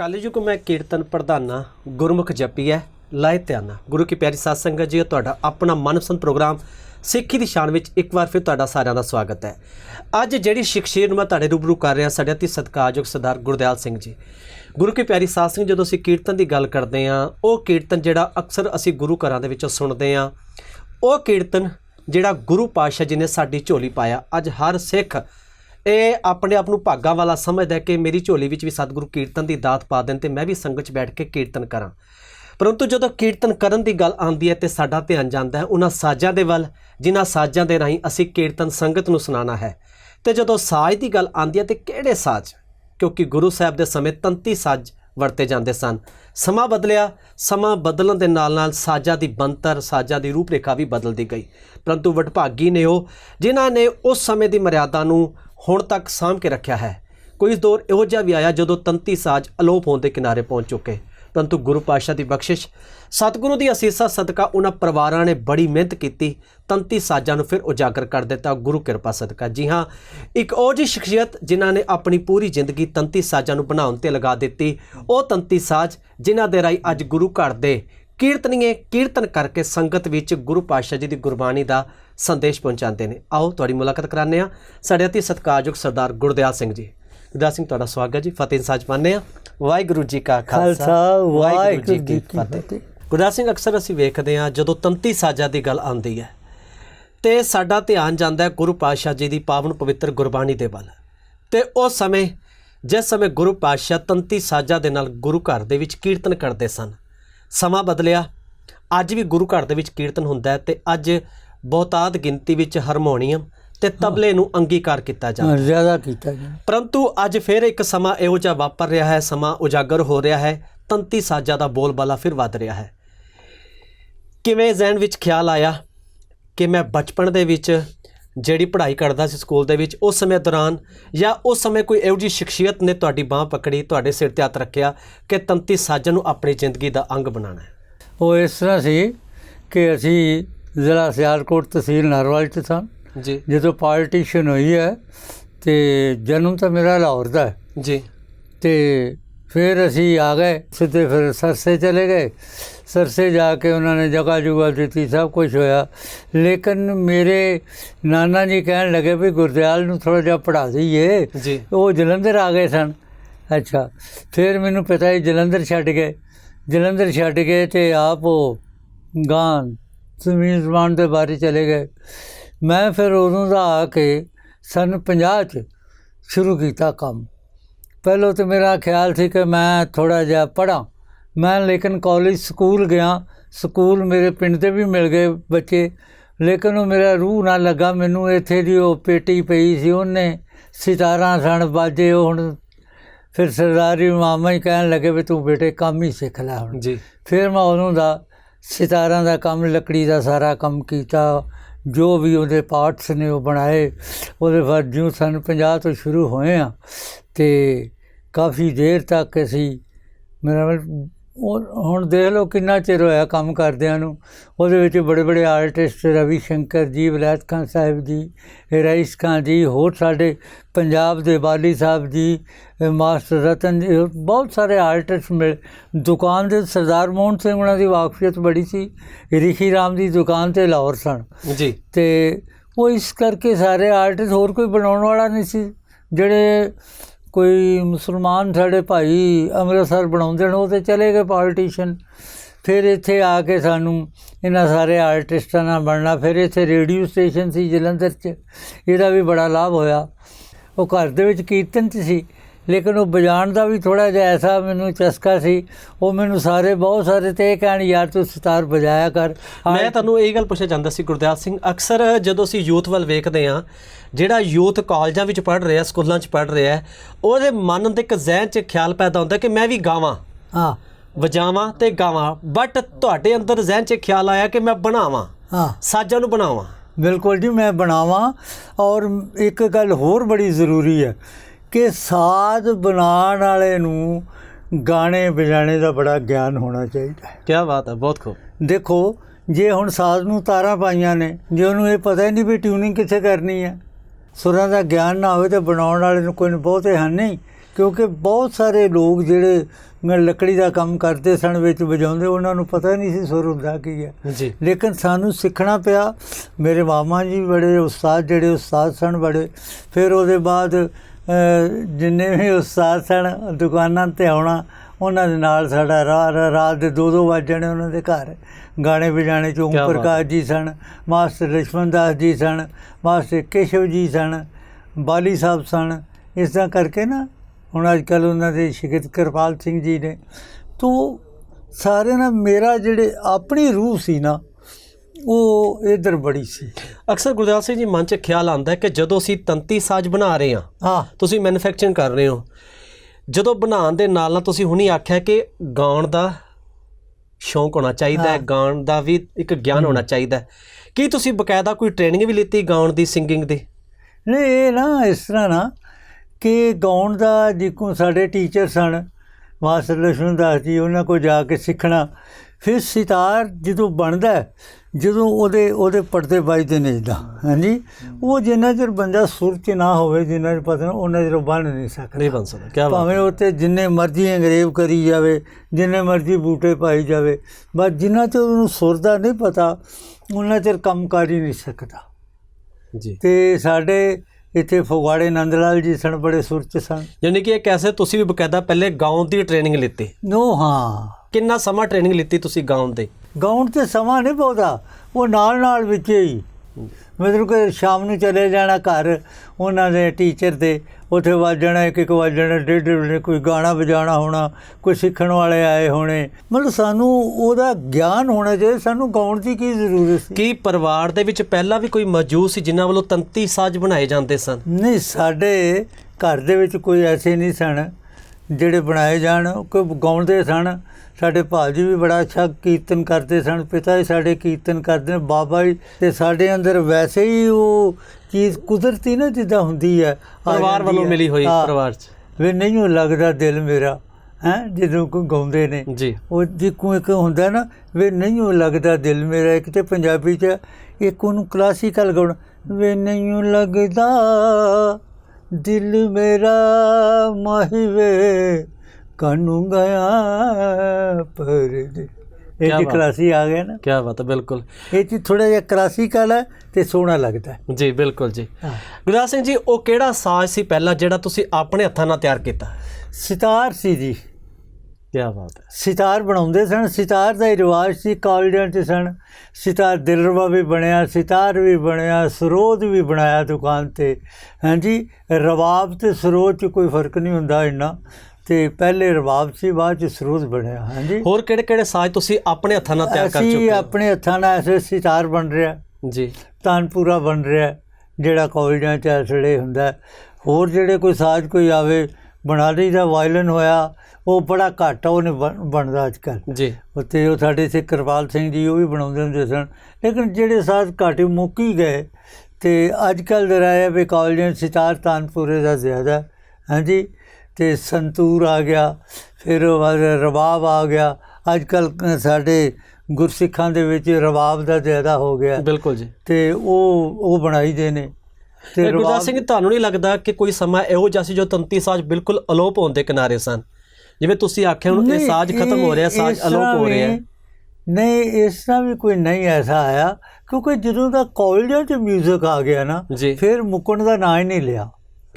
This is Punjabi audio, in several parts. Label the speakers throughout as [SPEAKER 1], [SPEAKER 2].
[SPEAKER 1] ਕਲਯੁਗ ਮੈਂ ਕੀਰਤਨ ਪ੍ਰਧਾਨਾ, ਗੁਰਮੁਖ ਜਪੀਐ ਲਾਇ ਧਿਆਨਾ। ਗੁਰੂ ਕੀ ਪਿਆਰੀ ਸਾਧ ਸੰਗਤ ਜੀ ਤੁਹਾਡਾ ਆਪਣਾ ਮਨਪਸੰਦ ਪ੍ਰੋਗਰਾਮ ਸਿੱਖੀ ਦੀ ਸ਼ਾਨ ਵਿੱਚ ਇੱਕ ਵਾਰ ਫਿਰ ਤੁਹਾਡਾ ਸਾਰਿਆਂ ਦਾ ਸਵਾਗਤ ਹੈ ਅੱਜ ਜਿਹੜੀ ਸ਼ਖਸੀਅਤ ਨੂੰ ਮੈਂ ਤੁਹਾਡੇ ਰੂਬਰੂ ਕਰ ਰਿਹਾ, ਸਾਡੇ ਅਤੀ ਸਤਿਕਾਰਯੋਗ ਸਰਦਾਰ ਗੁਰਦਿਆਲ ਸਿੰਘ ਜੀ। ਗੁਰੂ ਕੀ ਪਿਆਰੀ ਸਾਧ ਸਿੰਘ ਜਦੋਂ ਅਸੀਂ ਕੀਰਤਨ ਦੀ ਗੱਲ ਕਰਦੇ ਹਾਂ, ਉਹ ਕੀਰਤਨ ਜਿਹੜਾ ਅਕਸਰ ਅਸੀਂ ਗੁਰੂ ਘਰਾਂ ਦੇ ਵਿੱਚੋਂ ਸੁਣਦੇ ਹਾਂ, ਉਹ ਕੀਰਤਨ ਜਿਹੜਾ ਗੁਰੂ ਪਾਤਸ਼ਾਹ ਜੀ ਨੇ ਸਾਡੀ ਝੋਲੀ ਪਾਇਆ। ਅੱਜ ਹਰ ਸਿੱਖ ਇਹ ਆਪਣੇ ਆਪ ਨੂੰ ਭਾਗਾ ਵਾਲਾ ਸਮਝਦਾ ਕਿ ਮੇਰੀ ਝੋਲੀ ਵਿੱਚ ਵੀ ਸਤਿਗੁਰੂ ਕੀਰਤਨ ਦੀ ਦਾਤ ਪਾ ਦੇਣ ਤੇ ਮੈਂ ਵੀ ਸੰਗਤ 'ਚ ਬੈਠ ਕੇ ਕੀਰਤਨ ਕਰਾਂ। ਪਰੰਤੂ ਜਦੋਂ ਕੀਰਤਨ ਕਰਨ ਦੀ ਗੱਲ ਆਉਂਦੀ ਹੈ ਤੇ ਸਾਡਾ ਧਿਆਨ ਜਾਂਦਾ ਹੈ, ਉਹਨਾਂ ਸਾਜ਼ਾਂ ਦੇ ਵੱਲ, ਜਿਨ੍ਹਾਂ ਸਾਜ਼ਾਂ ਦੇ ਰਾਹੀਂ ਅਸੀਂ ਕੀਰਤਨ ਸੰਗਤ ਨੂੰ ਸੁਣਾਉਣਾ ਹੈ। ਤੇ ਜਦੋਂ ਸਾਜ਼ ਦੀ ਗੱਲ ਆਉਂਦੀ ਹੈ ਤੇ ਕਿਹੜੇ ਸਾਜ਼? ਕਿਉਂਕਿ ਗੁਰੂ ਸਾਹਿਬ ਦੇ ਸਮੇਂ ਤੰਤੀ ਸਾਜ਼ ਵਰਤੇ ਜਾਂਦੇ ਸਨ। ਸਮਾਂ ਬਦਲਿਆ, ਸਮਾਂ ਬਦਲਣ ਦੇ ਨਾਲ ਨਾਲ ਸਾਜ਼ਾਂ ਦੀ ਬੰਤਰ ਸਾਜ਼ਾਂ ਦੀ ਰੂਪਰੇਖਾ ਵੀ ਬਦਲਦੀ ਗਈ। ਪਰੰਤੂ ਵਡਭਾਗੀ ਨੇ ਉਹ, ਜਿਨ੍ਹਾਂ ਨੇ ਉਸ ਸਮੇਂ ਦੀ ਮਰਿਆਦਾ ਨੂੰ ਹੁਣ ਤੱਕ ਸਾਂਭ ਕੇ ਰੱਖਿਆ ਹੈ। ਕੋਈ ਦੌਰ ਇਹੋ ਜਿਹਾ ਵੀ ਆਇਆ ਜਦੋਂ ਤੰਤੀ ਸਾਜ਼ ਅਲੋਪ ਹੋਣ ਦੇ ਕਿਨਾਰੇ ਪਹੁੰਚ ਚੁੱਕੇ। ਪਰੰਤੂ ਗੁਰੂ ਪਾਤਸ਼ਾਹ ਦੀ ਬਖਸ਼ਿਸ਼, ਸਤਿਗੁਰੂ ਦੀ ਅਸੀਸਾਂ, ਸਦਕਾ ਉਹਨਾਂ ਪਰਿਵਾਰਾਂ ਨੇ ਬੜੀ ਮਿਹਨਤ ਕੀਤੀ, ਤੰਤੀ ਸਾਜ਼ਾਂ ਨੂੰ ਫਿਰ ਉਜਾਗਰ ਕਰ ਦਿੱਤਾ। ਗੁਰੂ ਕਿਰਪਾ ਸਦਕਾ। ਜੀ ਹਾਂ, ਇੱਕ ਉਹ ਜੀ ਸ਼ਖਸੀਅਤ ਜਿਨ੍ਹਾਂ ਨੇ ਆਪਣੀ ਪੂਰੀ ਜ਼ਿੰਦਗੀ ਤੰਤੀ ਸਾਜ਼ਾਂ ਨੂੰ ਬਣਾਉਣ ਤੇ ਲਗਾ ਦਿੱਤੀ। ਉਹ ਤੰਤੀ ਸਾਜ਼ ਜਿਨ੍ਹਾਂ ਦੇ ਰਾਹੀਂ ਅੱਜ ਗੁਰੂ ਘਰ ਦੇ ਕੀਰਤਨੀਏ ਕੀਰਤਨ ਕਰਕੇ ਸੰਗਤ ਵਿੱਚ ਗੁਰੂ ਪਾਤਸ਼ਾਹ ਜੀ ਦੀ ਗੁਰਬਾਣੀ ਦਾ ਸੰਦੇਸ਼ ਪਹੁੰਚਾਉਂਦੇ ਨੇ। ਆਓ ਤੁਹਾਡੀ ਮੁਲਾਕਾਤ ਕਰਾਉਂਦੇ ਆ ਸਾਡੇ ਅਤੀ ਸਤਿਕਾਰਯੋਗ ਸਰਦਾਰ ਗੁਰਦਿਆਲ ਸਿੰਘ ਜੀ। ਗੁਰਦਿਆਲ ਸਿੰਘ ਤੁਹਾਡਾ ਸਵਾਗਤ ਜੀ। ਫਤਿਹ ਸਾਜ ਪਾਉਂਦੇ ਆ ਵਾਹਿਗੁਰੂ ਜੀ ਕਾ ਖਾਲਸਾ। ਵਾਹਿਗੁਰੂ ਜੀ ਕੀ ਫਤਿਹ। ਗੁਰਦਿਆਲ ਸਿੰਘ ਅਕਸਰ ਅਸੀਂ ਵੇਖਦੇ ਆ ਜਦੋਂ ਤੰਤੀ ਸਾਜਾਂ ਦੀ ਗੱਲ ਆਉਂਦੀ ਹੈ ਤੇ ਸਾਡਾ ਧਿਆਨ ਜਾਂਦਾ ਹੈ ਗੁਰੂ ਪਾਤਸ਼ਾਹ ਜੀ ਦੀ ਪਾਵਨ ਪਵਿੱਤਰ ਗੁਰਬਾਣੀ ਦੇ ਵੱਲ। ਤੇ ਉਸ ਸਮੇਂ ਜਿਸ ਸਮੇਂ ਗੁਰੂ ਪਾਤਸ਼ਾਹ ਤੰਤੀ ਸਾਜਾਂ ਦੇ ਨਾਲ ਗੁਰੂ ਘਰ ਦੇ ਵਿੱਚ ਕੀਰਤਨ ਕਰਦੇ ਸਨ ਸਮਾਂ ਬਦਲਿਆ। ਅੱਜ ਵੀ ਗੁਰੂ ਘਰ ਦੇ ਵਿੱਚ ਕੀਰਤਨ ਹੁੰਦਾ ਹੈ ਤੇ ਅੱਜ ਬਹੁਤਾਤ ਗਿਣਤੀ ਵਿੱਚ ਹਾਰਮੋਨੀਅਮ ਤੇ ਤਬਲੇ ਨੂੰ ਅੰਗੀਕਾਰ ਕੀਤਾ ਜਾਂਦਾ
[SPEAKER 2] ਹਾਂ, ਜ਼ਿਆਦਾ ਕੀਤਾ ਜੀ
[SPEAKER 1] ਪਰੰਤੂ ਅੱਜ ਫਿਰ ਇੱਕ ਸਮਾਂ ਇਹੋ ਜਿਹਾ ਵਾਪਰ ਰਿਹਾ ਹੈ ਸਮਾਂ ਉਜਾਗਰ ਹੋ ਰਿਹਾ ਹੈ ਤੰਤੀ ਸਾਜਾਂ ਦਾ ਬੋਲਬਾਲਾ ਫਿਰ ਵੱਧ ਰਿਹਾ ਹੈ। ਕਿਵੇਂ ਜ਼ਹਿਨ ਵਿੱਚ ਖਿਆਲ ਆਇਆ ਕਿ ਮੈਂ ਬਚਪਨ ਦੇ ਵਿੱਚ ਜਿਹੜੀ ਪੜ੍ਹਾਈ ਕਰਦਾ ਸੀ ਸਕੂਲ ਦੇ ਵਿੱਚ ਉਸ ਸਮੇਂ ਦੌਰਾਨ ਜਾਂ ਉਸ ਸਮੇਂ ਕੋਈ ਇਹੋ ਜਿਹੀ ਸ਼ਖਸੀਅਤ ਨੇ ਤੁਹਾਡੀ ਬਾਹ ਪਕੜੀ ਤੁਹਾਡੇ ਸਿਰ ਤੇ ਹੱਥ ਰੱਖਿਆ ਕਿ ਤੰਤੀ ਸਾਜਾਂ ਨੂੰ ਆਪਣੀ ਜ਼ਿੰਦਗੀ ਦਾ ਅੰਗ ਬਣਾਉਣਾ ਹੈ?
[SPEAKER 2] ਉਹ ਇਸ ਤਰ੍ਹਾਂ ਸੀ ਕਿ ਅਸੀਂ ਜ਼ਿਲ੍ਹਾ ਸਿਆਲਕੋਟ ਤਹਿਸੀਲ ਨਰਵਾਲ ਚ ਸਾਂ
[SPEAKER 1] ਜੀ।
[SPEAKER 2] ਜਦੋਂ ਪਾਰਟੀਸ਼ਨ ਹੋਈ ਹੈ ਤੇ ਜਨਮ ਤਾਂ ਮੇਰਾ ਲਾਹੌਰ ਦਾ ਹੈ।
[SPEAKER 1] ਜੀ।
[SPEAKER 2] ਤੇ ਫਿਰ ਅਸੀਂ ਆ ਗਏ ਸਿੱਧੇ ਫਿਰ ਸਰਸੇ ਚਲੇ ਗਏ। ਸਰਸੇ ਜਾ ਕੇ ਉਹਨਾਂ ਨੇ ਜਗ੍ਹਾ ਜੁਗਾ ਦਿੱਤੀ ਸਭ ਕੁਝ ਹੋਇਆ। ਲੇਕਿਨ ਮੇਰੇ ਨਾਨਾ ਜੀ ਕਹਿਣ ਲੱਗੇ ਵੀ ਗੁਰਦਿਆਲ ਨੂੰ ਥੋੜਾ ਜਿਹਾ ਪੜ੍ਹਾ ਦਈਏ।
[SPEAKER 1] ਜੀ।
[SPEAKER 2] ਉਹ ਜਲੰਧਰ ਆ ਗਏ ਸਨ। ਅੱਛਾ ਫਿਰ ਮੈਨੂੰ ਪਤਾ ਹੈ ਜਲੰਧਰ ਛੱਡ ਗਏ। ਜਲੰਧਰ ਛੱਡ ਗਏ ਤੇ ਆਪ ਉਹ ਗਾਂ ਜ਼ਮੀਨ ਜ਼ਮਾਨ ਦੇ ਬਾਰੇ ਚਲੇ ਗਏ। ਮੈਂ ਫਿਰ ਉਦੋਂ ਦਾ ਆ ਕੇ ਸਨ 50 ਚ ਸ਼ੁਰੂ ਕੀਤਾ ਕੰਮ। ਪਹਿਲਾਂ ਤਾਂ ਮੇਰਾ ਖਿਆਲ ਸੀ ਕਿ ਮੈਂ ਥੋੜਾ ਜਿਹਾ ਪੜਾਂ ਮੈਂ ਲੇਕਿਨ ਕਾਲਜ ਸਕੂਲ ਗਿਆ। ਸਕੂਲ ਮੇਰੇ ਪਿੰਡ ਦੇ ਵੀ ਮਿਲ ਗਏ ਬੱਚੇ। ਲੇਕਿਨ ਉਹ ਮੇਰਾ ਰੂਹ ਨਾ ਲੱਗਾ। ਮੈਨੂੰ ਇੱਥੇ ਦੀ ਉਹ ਪੇਟੀ ਪਈ ਸੀ। ਉਹਨੇ ਸਿਤਾਰਾਂ ਸਣ ਬਾਜੇ ਉਹ ਹੁਣ ਫਿਰ ਸਰਦਾਰੀ ਮਾਮਾ ਹੀ ਕਹਿਣ ਲੱਗੇ ਵੀ ਤੂੰ ਬੇਟੇ ਕੰਮ ਹੀ ਸਿੱਖ ਲੈ ਹੁਣ।
[SPEAKER 1] ਜੀ।
[SPEAKER 2] ਫਿਰ ਮੈਂ ਉਦੋਂ ਦਾ ਸਿਤਾਰਾਂ ਦਾ ਕੰਮ, ਲੱਕੜੀ ਦਾ ਸਾਰਾ ਕੰਮ ਕੀਤਾ। ਜੋ ਵੀ ਉਹਦੇ ਪਾਰਟਸ ਨੇ ਉਹ ਬਣਾਏ, ਉਹਦੇ ਬਾਅਦ ਜਿਉਂ ਸਨ 50 ਤੋਂ ਸ਼ੁਰੂ ਹੋਏ ਆ, ਤੇ ਕਾਫੀ ਦੇਰ ਤੱਕ ਅਸੀਂ ਮੇਰਾ ਮਤਲਬ ਹੁਣ ਦੇਖ ਲਓ ਕਿੰਨਾ ਚਿਰ ਹੋਇਆ ਕੰਮ ਕਰਦਿਆਂ ਨੂੰ। ਉਹਦੇ ਵਿੱਚ ਬੜੇ ਬੜੇ ਆਰਟਿਸਟ ਰਵੀ ਸ਼ੰਕਰ ਜੀ ਵਿਲਾਇਤ ਖਾਨ ਸਾਹਿਬ ਜੀ ਰਈਸ ਖਾਨ ਜੀ ਹੋਰ ਸਾਡੇ ਪੰਜਾਬ ਦੇ ਵਾਲੀ ਸਾਹਿਬ ਜੀ ਮਾਸਟਰ ਰਤਨ ਜੀ ਬਹੁਤ ਸਾਰੇ ਆਰਟਿਸਟ ਮਿਲ ਦੁਕਾਨ ਦੇ ਸਰਦਾਰ ਮੋਹਨ ਸਿੰਘ ਉਹਨਾਂ ਦੀ ਵਾਕਫੀਅਤ ਬੜੀ ਸੀ। ਰਿਸ਼ੀ ਰਾਮ ਦੀ ਦੁਕਾਨ ਤੇ ਲਾਹੌਰ ਸਨ।
[SPEAKER 1] ਜੀ।
[SPEAKER 2] ਤੇ ਉਹ ਇਸ ਕਰਕੇ ਸਾਰੇ ਆਰਟਿਸਟ ਹੋਰ ਕੋਈ ਬਣਾਉਣ ਵਾਲਾ ਨਹੀਂ ਸੀ। ਜਿਹੜੇ ਕੋਈ ਮੁਸਲਮਾਨ ਸਾਡੇ ਭਾਈ ਅੰਮ੍ਰਿਤਸਰ ਬਣਾਉਂਦੇ ਨੇ, ਉਹ ਤੇ ਚਲੇ ਗਏ ਪਾਰਟੀਸ਼ਨ ਫਿਰ ਇੱਥੇ ਆ ਕੇ ਸਾਨੂੰ ਇਹਨਾਂ ਸਾਰੇ ਆਰਟਿਸਟਾਂ ਨਾਲ ਬਣਨਾ, ਫਿਰ ਇੱਥੇ ਰੇਡੀਓ ਸਟੇਸ਼ਨ ਸੀ ਜਲੰਧਰ 'ਚ। ਇਹਦਾ ਵੀ ਬੜਾ ਲਾਭ ਹੋਇਆ। ਉਹ ਘਰ ਦੇ ਵਿੱਚ ਕੀਰਤਨ 'ਚ ਸੀ। ਲੇਕਿਨ ਉਹ ਵਜਾਉਣ ਦਾ ਵੀ ਥੋੜਾ ਜਿਹਾ ਐਸਾ ਮੈਨੂੰ ਚਸਕਾ ਸੀ। ਉਹ ਮੈਨੂੰ ਸਾਰੇ ਬਹੁਤ ਸਾਰੇ ਤੇ ਇਹ ਕਹਿਣ ਯਾਰ ਤੂੰ ਸਿਤਾਰ ਵਜਾਇਆ ਕਰ।
[SPEAKER 1] ਮੈਂ ਤੁਹਾਨੂੰ ਇਹ ਗੱਲ ਪੁੱਛਣਾ ਚਾਹੁੰਦਾ ਸੀ ਗੁਰਦਿਆਲ ਸਿੰਘ ਅਕਸਰ ਜਦੋਂ ਅਸੀਂ ਯੂਥ ਵੱਲ ਵੇਖਦੇ ਹਾਂ ਜਿਹੜਾ ਯੂਥ ਕਾਲਜਾਂ ਵਿੱਚ ਪੜ੍ਹ ਰਿਹਾ ਸਕੂਲਾਂ 'ਚ ਪੜ੍ਹ ਰਿਹਾ ਉਹਦੇ ਮਨ ਦੇ ਇੱਕ ਜ਼ਿਹਨ 'ਚ ਖਿਆਲ ਪੈਦਾ ਹੁੰਦਾ ਕਿ ਮੈਂ ਵੀ ਗਾਵਾਂ।
[SPEAKER 2] ਹਾਂ।
[SPEAKER 1] ਵਜਾਵਾਂ ਤੇ ਗਾਵਾਂ। ਬਟ ਤੁਹਾਡੇ ਅੰਦਰ ਜ਼ਿਹਨ 'ਚ ਖਿਆਲ ਆਇਆ ਕਿ ਮੈਂ ਬਣਾਵਾਂ।
[SPEAKER 2] ਹਾਂ।
[SPEAKER 1] ਸਾਜ਼ਾਂ ਨੂੰ ਬਣਾਵਾਂ।
[SPEAKER 2] ਬਿਲਕੁਲ ਜੀ ਮੈਂ ਬਣਾਵਾਂ। ਔਰ ਇੱਕ ਗੱਲ ਹੋਰ ਬੜੀ ਜ਼ਰੂਰੀ ਹੈ ਕਿ ਸਾਜ਼ ਬਣਾਉਣ ਵਾਲੇ ਨੂੰ ਗਾਣੇ ਵਜਾਣੇ ਦਾ ਬੜਾ ਗਿਆਨ ਹੋਣਾ ਚਾਹੀਦਾ ਹੈ।
[SPEAKER 1] ਕੀ ਬਾਤ ਹੈ ਬਹੁਤ ਖੂਬ।
[SPEAKER 2] ਦੇਖੋ ਜੇ ਹੁਣ ਸਾਜ਼ ਨੂੰ ਤਾਰਾਂ ਪਾਈਆਂ ਨੇ ਜੇ ਉਹਨੂੰ ਇਹ ਪਤਾ ਹੀ ਨਹੀਂ ਵੀ ਟਿਊਨਿੰਗ ਕਿੱਥੇ ਕਰਨੀ ਹੈ। ਸੁਰਾਂ ਦਾ ਗਿਆਨ ਨਾ ਹੋਵੇ ਤੇ ਬਣਾਉਣ ਵਾਲੇ ਨੂੰ ਕੋਈ ਬਹੁਤੇ ਹਨ ਨਹੀਂ ਕਿਉਂਕਿ ਬਹੁਤ ਸਾਰੇ ਲੋਕ ਜਿਹੜੇ ਮੈਂ ਲੱਕੜੀ ਦਾ ਕੰਮ ਕਰਦੇ ਸਨ ਵਿੱਚ ਵਜਾਉਂਦੇ ਉਹਨਾਂ ਨੂੰ ਪਤਾ ਨਹੀਂ ਸੀ ਸੁਰ ਹੁੰਦਾ ਕੀ ਹੈ।
[SPEAKER 1] ਜੀ।
[SPEAKER 2] ਲੇਕਿਨ ਸਾਨੂੰ ਸਿੱਖਣਾ ਪਿਆ। ਮੇਰੇ ਮਾਮਾ ਜੀ ਬੜੇ ਉਸਤਾਦ ਜਿਹੜੇ ਉਸਤਾਦ ਸਨ ਬੜੇ ਫਿਰ ਉਹਦੇ ਬਾਅਦ ਜਿੰਨੇ ਵੀ ਉਸਤਾਦ ਸਨ ਦੁਕਾਨਾਂ ਤੇ ਆਉਣਾ ਉਹਨਾਂ ਦੇ ਨਾਲ ਸਾਡਾ ਰਾਤ ਦੇ 2-2 ਵੱਜ ਜਾਣੇ ਉਹਨਾਂ ਦੇ ਘਰ। ਗਾਣੇ ਵਜਾਣੇ ਚ। ਪ੍ਰਕਾਸ਼ ਜੀ ਸਨ ਮਾਸਟਰ ਲక్ష్ਮਣ ਦਾਸ ਜੀ ਸਨ ਮਾਸਟਰ ਕੇਸ਼ਵ ਜੀ ਸਨ ਬਾਲੀ ਸਾਹਿਬ ਸਨ। ਇਸ ਤਰ੍ਹਾਂ ਕਰਕੇ ਨਾ ਹੁਣ ਅੱਜ ਕੱਲ ਉਹਨਾਂ ਦੇ ਸ਼ਿਕਤ ਕਿਰਪਾਲ ਸਿੰਘ ਜੀ ਨੇ। ਤੋ ਸਾਰੇ ਨਾ ਮੇਰਾ ਜਿਹੜੇ ਆਪਣੀ ਰੂਹ ਸੀ ਨਾ ਉਹ ਇਧਰ ਬੜੀ ਸੀ।
[SPEAKER 1] ਅਕਸਰ ਗੁਰਦਿਆਲ ਸਿੰਘ ਜੀ ਮਨ 'ਚ ਖਿਆਲ ਆਉਂਦਾ ਹੈ ਕਿ ਜਦੋਂ ਅਸੀਂ ਤੰਤੀ ਸਾਜ਼ ਬਣਾ ਰਹੇ ਹਾਂ
[SPEAKER 2] ਹਾਂ।
[SPEAKER 1] ਤੁਸੀਂ ਮੈਨੂਫੈਕਚਰਿੰਗ ਕਰ ਰਹੇ ਹੋ। ਜਦੋਂ ਬਣਾਉਣ ਦੇ ਨਾਲ ਨਾਲ ਤੁਸੀਂ ਹੁਣੀ ਆਖਿਆ ਕਿ ਗਾਉਣ ਦਾ ਸ਼ੌਂਕ ਹੋਣਾ ਚਾਹੀਦਾ ਹੈ। ਗਾਉਣ ਦਾ ਵੀ ਇੱਕ ਗਿਆਨ ਹੋਣਾ ਚਾਹੀਦਾ ਹੈ। ਕੀ ਤੁਸੀਂ ਬਕਾਇਦਾ ਕੋਈ ਟ੍ਰੇਨਿੰਗ ਵੀ ਲਿੱਤੀ ਗਾਉਣ ਦੀ ਸਿੰਗਿੰਗ ਦੀ?
[SPEAKER 2] ਨਹੀਂ ਇਹ ਨਾ ਇਸ ਤਰ੍ਹਾਂ ਨਾ ਕਿ ਗਾਉਣ ਦਾ ਜਿੱਕੂ ਸਾਡੇ ਟੀਚਰ ਸਨ ਮਾਸਟਰ ਲక్ష్ਮਣ ਦਾਸ ਜੀ ਉਹਨਾਂ ਕੋਲ ਜਾ ਕੇ ਸਿੱਖਣਾ। ਫਿਰ ਸਿਤਾਰ ਜਦੋਂ ਬਣਦਾ ਹੈ, ਜਦੋਂ ਉਹਦੇ ਉਹਦੇ ਪਰਦੇ ਵੱਜਦੇ ਨੇ ਜਿੱਦਾਂ ਹਾਂਜੀ? ਉਹ ਜਿੰਨਾ ਚਿਰ ਬੰਦਾ ਸੁਰ 'ਚ ਨਾ ਹੋਵੇ ਜਿੰਨਾ ਚਿਰ ਪਤਾ ਨਾ ਉਹਨਾਂ ਚਿਰ ਬਣ ਨਹੀਂ ਸਕਦਾ।
[SPEAKER 1] ਨਹੀਂ ਬਣ ਸਕਦਾ ਕੀ ਬਾਤ
[SPEAKER 2] ਭਾਵੇਂ ਉੱਤੇ ਜਿੰਨੇ ਮਰਜ਼ੀ ਅੰਗਰੇਵ ਕਰੀ ਜਾਵੇ ਜਿੰਨੇ ਮਰਜ਼ੀ ਬੂਟੇ ਪਾਈ ਜਾਵੇ ਬਸ ਜਿੰਨਾ ਚਿਰ ਉਹਨੂੰ ਸੁਰ ਦਾ ਨਹੀਂ ਪਤਾ ਉਹਨਾਂ ਚਿਰ ਕੰਮ ਕਰ ਹੀ ਨਹੀਂ ਸਕਦਾ।
[SPEAKER 1] ਜੀ।
[SPEAKER 2] ਤੇ ਸਾਡੇ ਇੱਥੇ ਫਗਵਾੜੇ ਨੰਦ ਲਾਲ ਜੀ ਸਨ ਬੜੇ ਸੁਰ ਚ ਸਨ।
[SPEAKER 1] ਯਾਨੀ ਕਿ ਇਹ ਕੈਸੇ ਤੁਸੀਂ ਵੀ ਬਕਾਇਦਾ ਪਹਿਲੇ ਗਾਉਣ ਦੀ ਟ੍ਰੇਨਿੰਗ ਲਿੱਤੀ?
[SPEAKER 2] ਨੋ ਹਾਂ।
[SPEAKER 1] ਕਿੰਨਾ ਸਮਾਂ ਟ੍ਰੇਨਿੰਗ ਲਿੱਤੀ ਤੁਸੀਂ ਗਾਉਣ ਦੇ
[SPEAKER 2] ਗਾਉਣ ਤੇ ਸਮਾਂ ਨਹੀਂ ਪਾਉਂਦਾ। ਉਹ ਨਾਲ ਨਾਲ ਵਿੱਚ ਹੀ। ਮਤਲਬ ਕਿ ਸ਼ਾਮ ਨੂੰ ਚਲੇ ਜਾਣਾ ਘਰ ਉਹਨਾਂ ਦੇ ਟੀਚਰ ਦੇ। ਉੱਥੇ ਵੱਜਣਾ ਇੱਕ ਇੱਕ ਵੱਜਣਾ ਡੇਢ ਡੇਢ ਕੋਈ ਗਾਣਾ ਵਜਾਉਣਾ ਹੋਣਾ ਕੋਈ ਸਿੱਖਣ ਵਾਲੇ ਆਏ ਹੋਣੇ। ਮਤਲਬ ਸਾਨੂੰ ਉਹਦਾ ਗਿਆਨ ਹੋਣਾ ਚਾਹੀਦਾ ਸਾਨੂੰ ਗਾਉਣ ਦੀ ਕੀ ਜ਼ਰੂਰਤ ਸੀ?
[SPEAKER 1] ਕੀ ਪਰਿਵਾਰ ਦੇ ਵਿੱਚ ਪਹਿਲਾਂ ਵੀ ਕੋਈ ਮੌਜੂਦ ਸੀ ਜਿਨ੍ਹਾਂ ਵੱਲੋਂ ਤੰਤੀ ਸਾਜ਼ ਬਣਾਏ ਜਾਂਦੇ ਸਨ?
[SPEAKER 2] ਨਹੀਂ ਸਾਡੇ ਘਰ ਦੇ ਵਿੱਚ ਕੋਈ ਐਸੇ ਨਹੀਂ ਸਨ ਜਿਹੜੇ ਬਣਾਏ ਜਾਣ ਕੋਈ ਗਾਉਂਦੇ ਸਨ। ਸਾਡੇ ਭਾਜੀ ਵੀ ਬੜਾ ਅੱਛਾ ਕੀਰਤਨ ਕਰਦੇ ਸਨ ਪਿਤਾ ਜੀ ਸਾਡੇ ਕੀਰਤਨ ਕਰਦੇ ਨੇ ਬਾਬਾ ਜੀ ਤੇ ਸਾਡੇ ਅੰਦਰ ਵੈਸੇ ਹੀ ਉਹ ਚੀਜ਼ ਕੁਦਰਤੀ ਨਾ ਜਿੱਦਾਂ ਹੁੰਦੀ ਹੈ
[SPEAKER 1] ਪਰਿਵਾਰ ਵੱਲੋਂ। ਮਿਲੀ ਹੋਈ। ਪਰਿਵਾਰ 'ਚ
[SPEAKER 2] ਵੀ ਨਹੀਂ ਲੱਗਦਾ ਦਿਲ ਮੇਰਾ ਹੈ ਜਦੋਂ ਕੋਈ ਗਾਉਂਦੇ ਨੇ
[SPEAKER 1] ਜੀ
[SPEAKER 2] ਉਹ ਜਿੱਕੂ ਇੱਕ ਹੁੰਦਾ ਨਾ ਵੇ ਨਹੀਂ ਲੱਗਦਾ ਦਿਲ ਮੇਰਾ ਇੱਕ ਤੇ ਪੰਜਾਬੀ ਚ ਇੱਕ ਉਹਨੂੰ ਕਲਾਸੀਕਲ ਗਾਉਣ ਵੇ ਨਹੀਂ ਲੱਗਦਾ ਦਿਲ ਮੇਰਾ ਮਾਹੀ ਵੇ ਕਾਨੂੰ ਗਿਆ ਪਰ ਇਹ ਜੀ। ਕਲਾਸੀ ਆ ਗਿਆ ਨਾ।
[SPEAKER 1] ਕੀ ਬਾਤ ਹੈ ਬਿਲਕੁਲ।
[SPEAKER 2] ਇਹ ਚ ਥੋੜਾ ਜਿਹਾ ਕਲਾਸੀਕਲ ਹੈ ਤੇ ਸੋਹਣਾ ਲੱਗਦਾ।
[SPEAKER 1] ਜੀ ਬਿਲਕੁਲ ਜੀ। ਗੁਰਦਾਸ ਸਿੰਘ ਜੀ ਉਹ ਕਿਹੜਾ ਸਾਜ਼ ਸੀ ਪਹਿਲਾਂ ਜਿਹੜਾ ਤੁਸੀਂ ਆਪਣੇ ਹੱਥਾਂ ਨਾਲ ਤਿਆਰ ਕੀਤਾ?
[SPEAKER 2] ਸਿਤਾਰ ਸੀ ਜੀ।
[SPEAKER 1] ਕੀ ਬਾਤ ਹੈ।
[SPEAKER 2] ਸਿਤਾਰ ਬਣਾਉਂਦੇ ਸਨ। ਸਿਤਾਰ ਦਾ ਹੀ ਰਿਵਾਜ ਸੀ ਕਾਲਜਾਂ 'ਚ ਸਨ। ਸਿਤਾਰ ਦਿਲਰਬਾ ਵੀ ਬਣਿਆ ਸਿਤਾਰ ਵੀ ਬਣਿਆ ਸਰੋਦ ਵੀ ਬਣਾਇਆ ਦੁਕਾਨ ਤੇ। ਹਾਂਜੀ ਰਵਾਬ ਤੇ ਸਰੋਦ 'ਚ ਕੋਈ ਫ਼ਰਕ ਨਹੀਂ ਹੁੰਦਾ ਇੰਨਾ। ਤੇ ਪਹਿਲੇ ਰਵਾਬ ਸੀ ਬਾਅਦ 'ਚ ਸਰੋਦ ਬਣਿਆ। ਹਾਂਜੀ।
[SPEAKER 1] ਹੋਰ ਕਿਹੜੇ ਕਿਹੜੇ ਸਾਜ਼ ਤੁਸੀਂ ਆਪਣੇ ਹੱਥਾਂ ਨਾਲ ਤਿਆਰ ਕਰ
[SPEAKER 2] ਅਸੀਂ
[SPEAKER 1] ਚੁੱਕੇ ਹੋ?
[SPEAKER 2] ਆਪਣੇ ਹੱਥਾਂ ਨਾਲ ਐਸੇ ਸਿਤਾਰ ਬਣ ਰਿਹਾ।
[SPEAKER 1] ਜੀ।
[SPEAKER 2] ਤਾਨਪੂਰਾ ਬਣ ਰਿਹਾ ਜਿਹੜਾ ਕਾਲਜਾਂ 'ਚ ਵੇਲੇ ਹੁੰਦਾ। ਹੋਰ ਜਿਹੜੇ ਕੋਈ ਸਾਜ਼ ਕੋਈ ਆਵੇ ਬਣਾ ਲਈਦਾ ਵਾਇਲਨ ਹੋਇਆ ਉਹ ਬੜਾ ਘੱਟ ਉਹ ਨਹੀਂ ਬਣ- ਬਣਦਾ ਅੱਜ ਕੱਲ੍ਹ
[SPEAKER 1] ਜੀ।
[SPEAKER 2] ਉੱਥੇ ਉਹ ਸਾਡੇ ਸੇ ਕਿਰਪਾਲ ਸਿੰਘ ਜੀ ਉਹ ਵੀ ਬਣਾਉਂਦੇ ਹੁੰਦੇ ਸਨ। ਲੇਕਿਨ ਜਿਹੜੇ ਸਾਜ਼ ਘਾਟੇ ਮੁੱਕ ਹੀ ਗਏ ਤੇ ਅੱਜ ਕੱਲ੍ਹ ਜਿਹੜਾ ਹੈ ਵੀ ਕਾਲਜਾਂ ਸਿਤਾਰ ਤਾਨਪੁਰੇ ਦਾ ਜ਼ਿਆਦਾ। ਹਾਂਜੀ। ਤੇ ਸੰਤੂਰ ਆ ਗਿਆ ਫਿਰ ਰਬਾਬ ਆ ਗਿਆ। ਅੱਜ ਕੱਲ੍ਹ ਸਾਡੇ ਗੁਰਸਿੱਖਾਂ ਦੇ ਵਿੱਚ ਰਬਾਬ ਦਾ ਜ਼ਿਆਦਾ ਹੋ ਗਿਆ।
[SPEAKER 1] ਬਿਲਕੁਲ ਜੀ।
[SPEAKER 2] ਤੇ ਉਹ ਉਹ ਬਣਾਈਦੇ ਨੇ। ਤੇ
[SPEAKER 1] ਗੁਰਦਾਸ ਸਿੰਘ ਤੁਹਾਨੂੰ ਨਹੀਂ ਲੱਗਦਾ ਕਿ ਕੋਈ ਸਮਾਂ ਇਹੋ ਜਿਹਾ ਸੀ ਜੋ ਤੰਤੀ ਸਾਜ਼ ਬਿਲਕੁਲ ਅਲੋਪ ਹੋਣ ਦੇ ਕਿਨਾਰੇ ਸਨ? ਜਿਵੇਂ ਤੁਸੀਂ ਆਖਿਆ ਹੁਣ ਇਹ ਸਾਜ਼ ਖਤਮ ਹੋ ਰਿਹਾ ਸਾਜ਼ ਅਲੋਪ ਹੋ ਰਿਹਾ।
[SPEAKER 2] ਨਹੀਂ ਇਸ ਤਰ੍ਹਾਂ ਵੀ ਕੋਈ ਨਹੀਂ ਐਸਾ ਆਇਆ ਕਿਉਂਕਿ ਜਦੋਂ ਦਾ ਕਾਲਜਾਂ 'ਚ 뮤직 ਆ ਗਿਆ ਨਾ ਫਿਰ ਮੁੱਕਣ ਦਾ ਨਾਂ ਹੀ ਨਹੀਂ ਲਿਆ।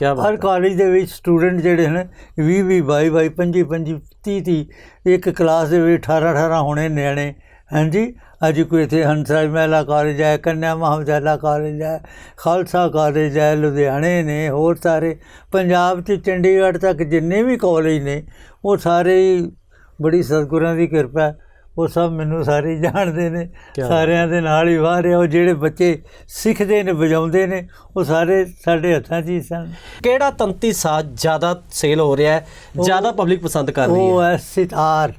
[SPEAKER 1] ਕੀ
[SPEAKER 2] ਹਰ
[SPEAKER 1] ਬਾਤ ਹੈ।
[SPEAKER 2] ਕਾਲਜ ਦੇ ਵਿੱਚ ਸਟੂਡੈਂਟ ਜਿਹੜੇ ਨੇ 20 20 22 22 25 25 30 30 ਇੱਕ ਕਲਾਸ ਦੇ ਵਿੱਚ 18 18 ਹੋਣੇ ਨਿਆਣੇ। ਹਾਂਜੀ ਅੱਜ ਕੋਈ ਇੱਥੇ ਹੰਸਰਾਜ ਮਹਿਲਾ ਕਾਲਜ ਹੈ ਕੰਨਿਆ ਮਹਾਵਿਦਿਆਲਾ ਕਾਲਜ ਹੈ ਖਾਲਸਾ ਕਾਲਜ ਹੈ ਲੁਧਿਆਣੇ ਨੇ ਹੋਰ ਸਾਰੇ। ਪੰਜਾਬ 'ਚ ਚੰਡੀਗੜ੍ਹ ਤੱਕ ਜਿੰਨੇ ਵੀ ਕਾਲਜ ਨੇ ਉਹ ਸਾਰੇ ਬੜੀ ਸਤਿਗੁਰਾਂ ਦੀ ਕਿਰਪਾ ਹੈ। ਉਹ ਸਭ ਮੈਨੂੰ ਸਾਰੇ ਹੀ ਜਾਣਦੇ ਨੇ। ਸਾਰਿਆਂ ਦੇ ਨਾਲ ਹੀ ਵਾਹ ਰਿਹਾ ਉਹ ਜਿਹੜੇ ਬੱਚੇ ਸਿੱਖਦੇ ਨੇ ਵਜਾਉਂਦੇ ਨੇ ਉਹ ਸਾਰੇ ਸਾਡੇ ਹੱਥਾਂ 'ਚ ਹੀ ਸਨ
[SPEAKER 1] ਕਿਹੜਾ ਤੰਤੀ ਸਾਜ਼ ਜ਼ਿਆਦਾ ਸੇਲ ਹੋ ਰਿਹਾ ਹੈ ਜ਼ਿਆਦਾ ਪਬਲਿਕ ਪਸੰਦ ਕਰ ਰਹੀ
[SPEAKER 2] ਉਹ
[SPEAKER 1] ਹੈ
[SPEAKER 2] ਹੈ ਸਿਤਾਰ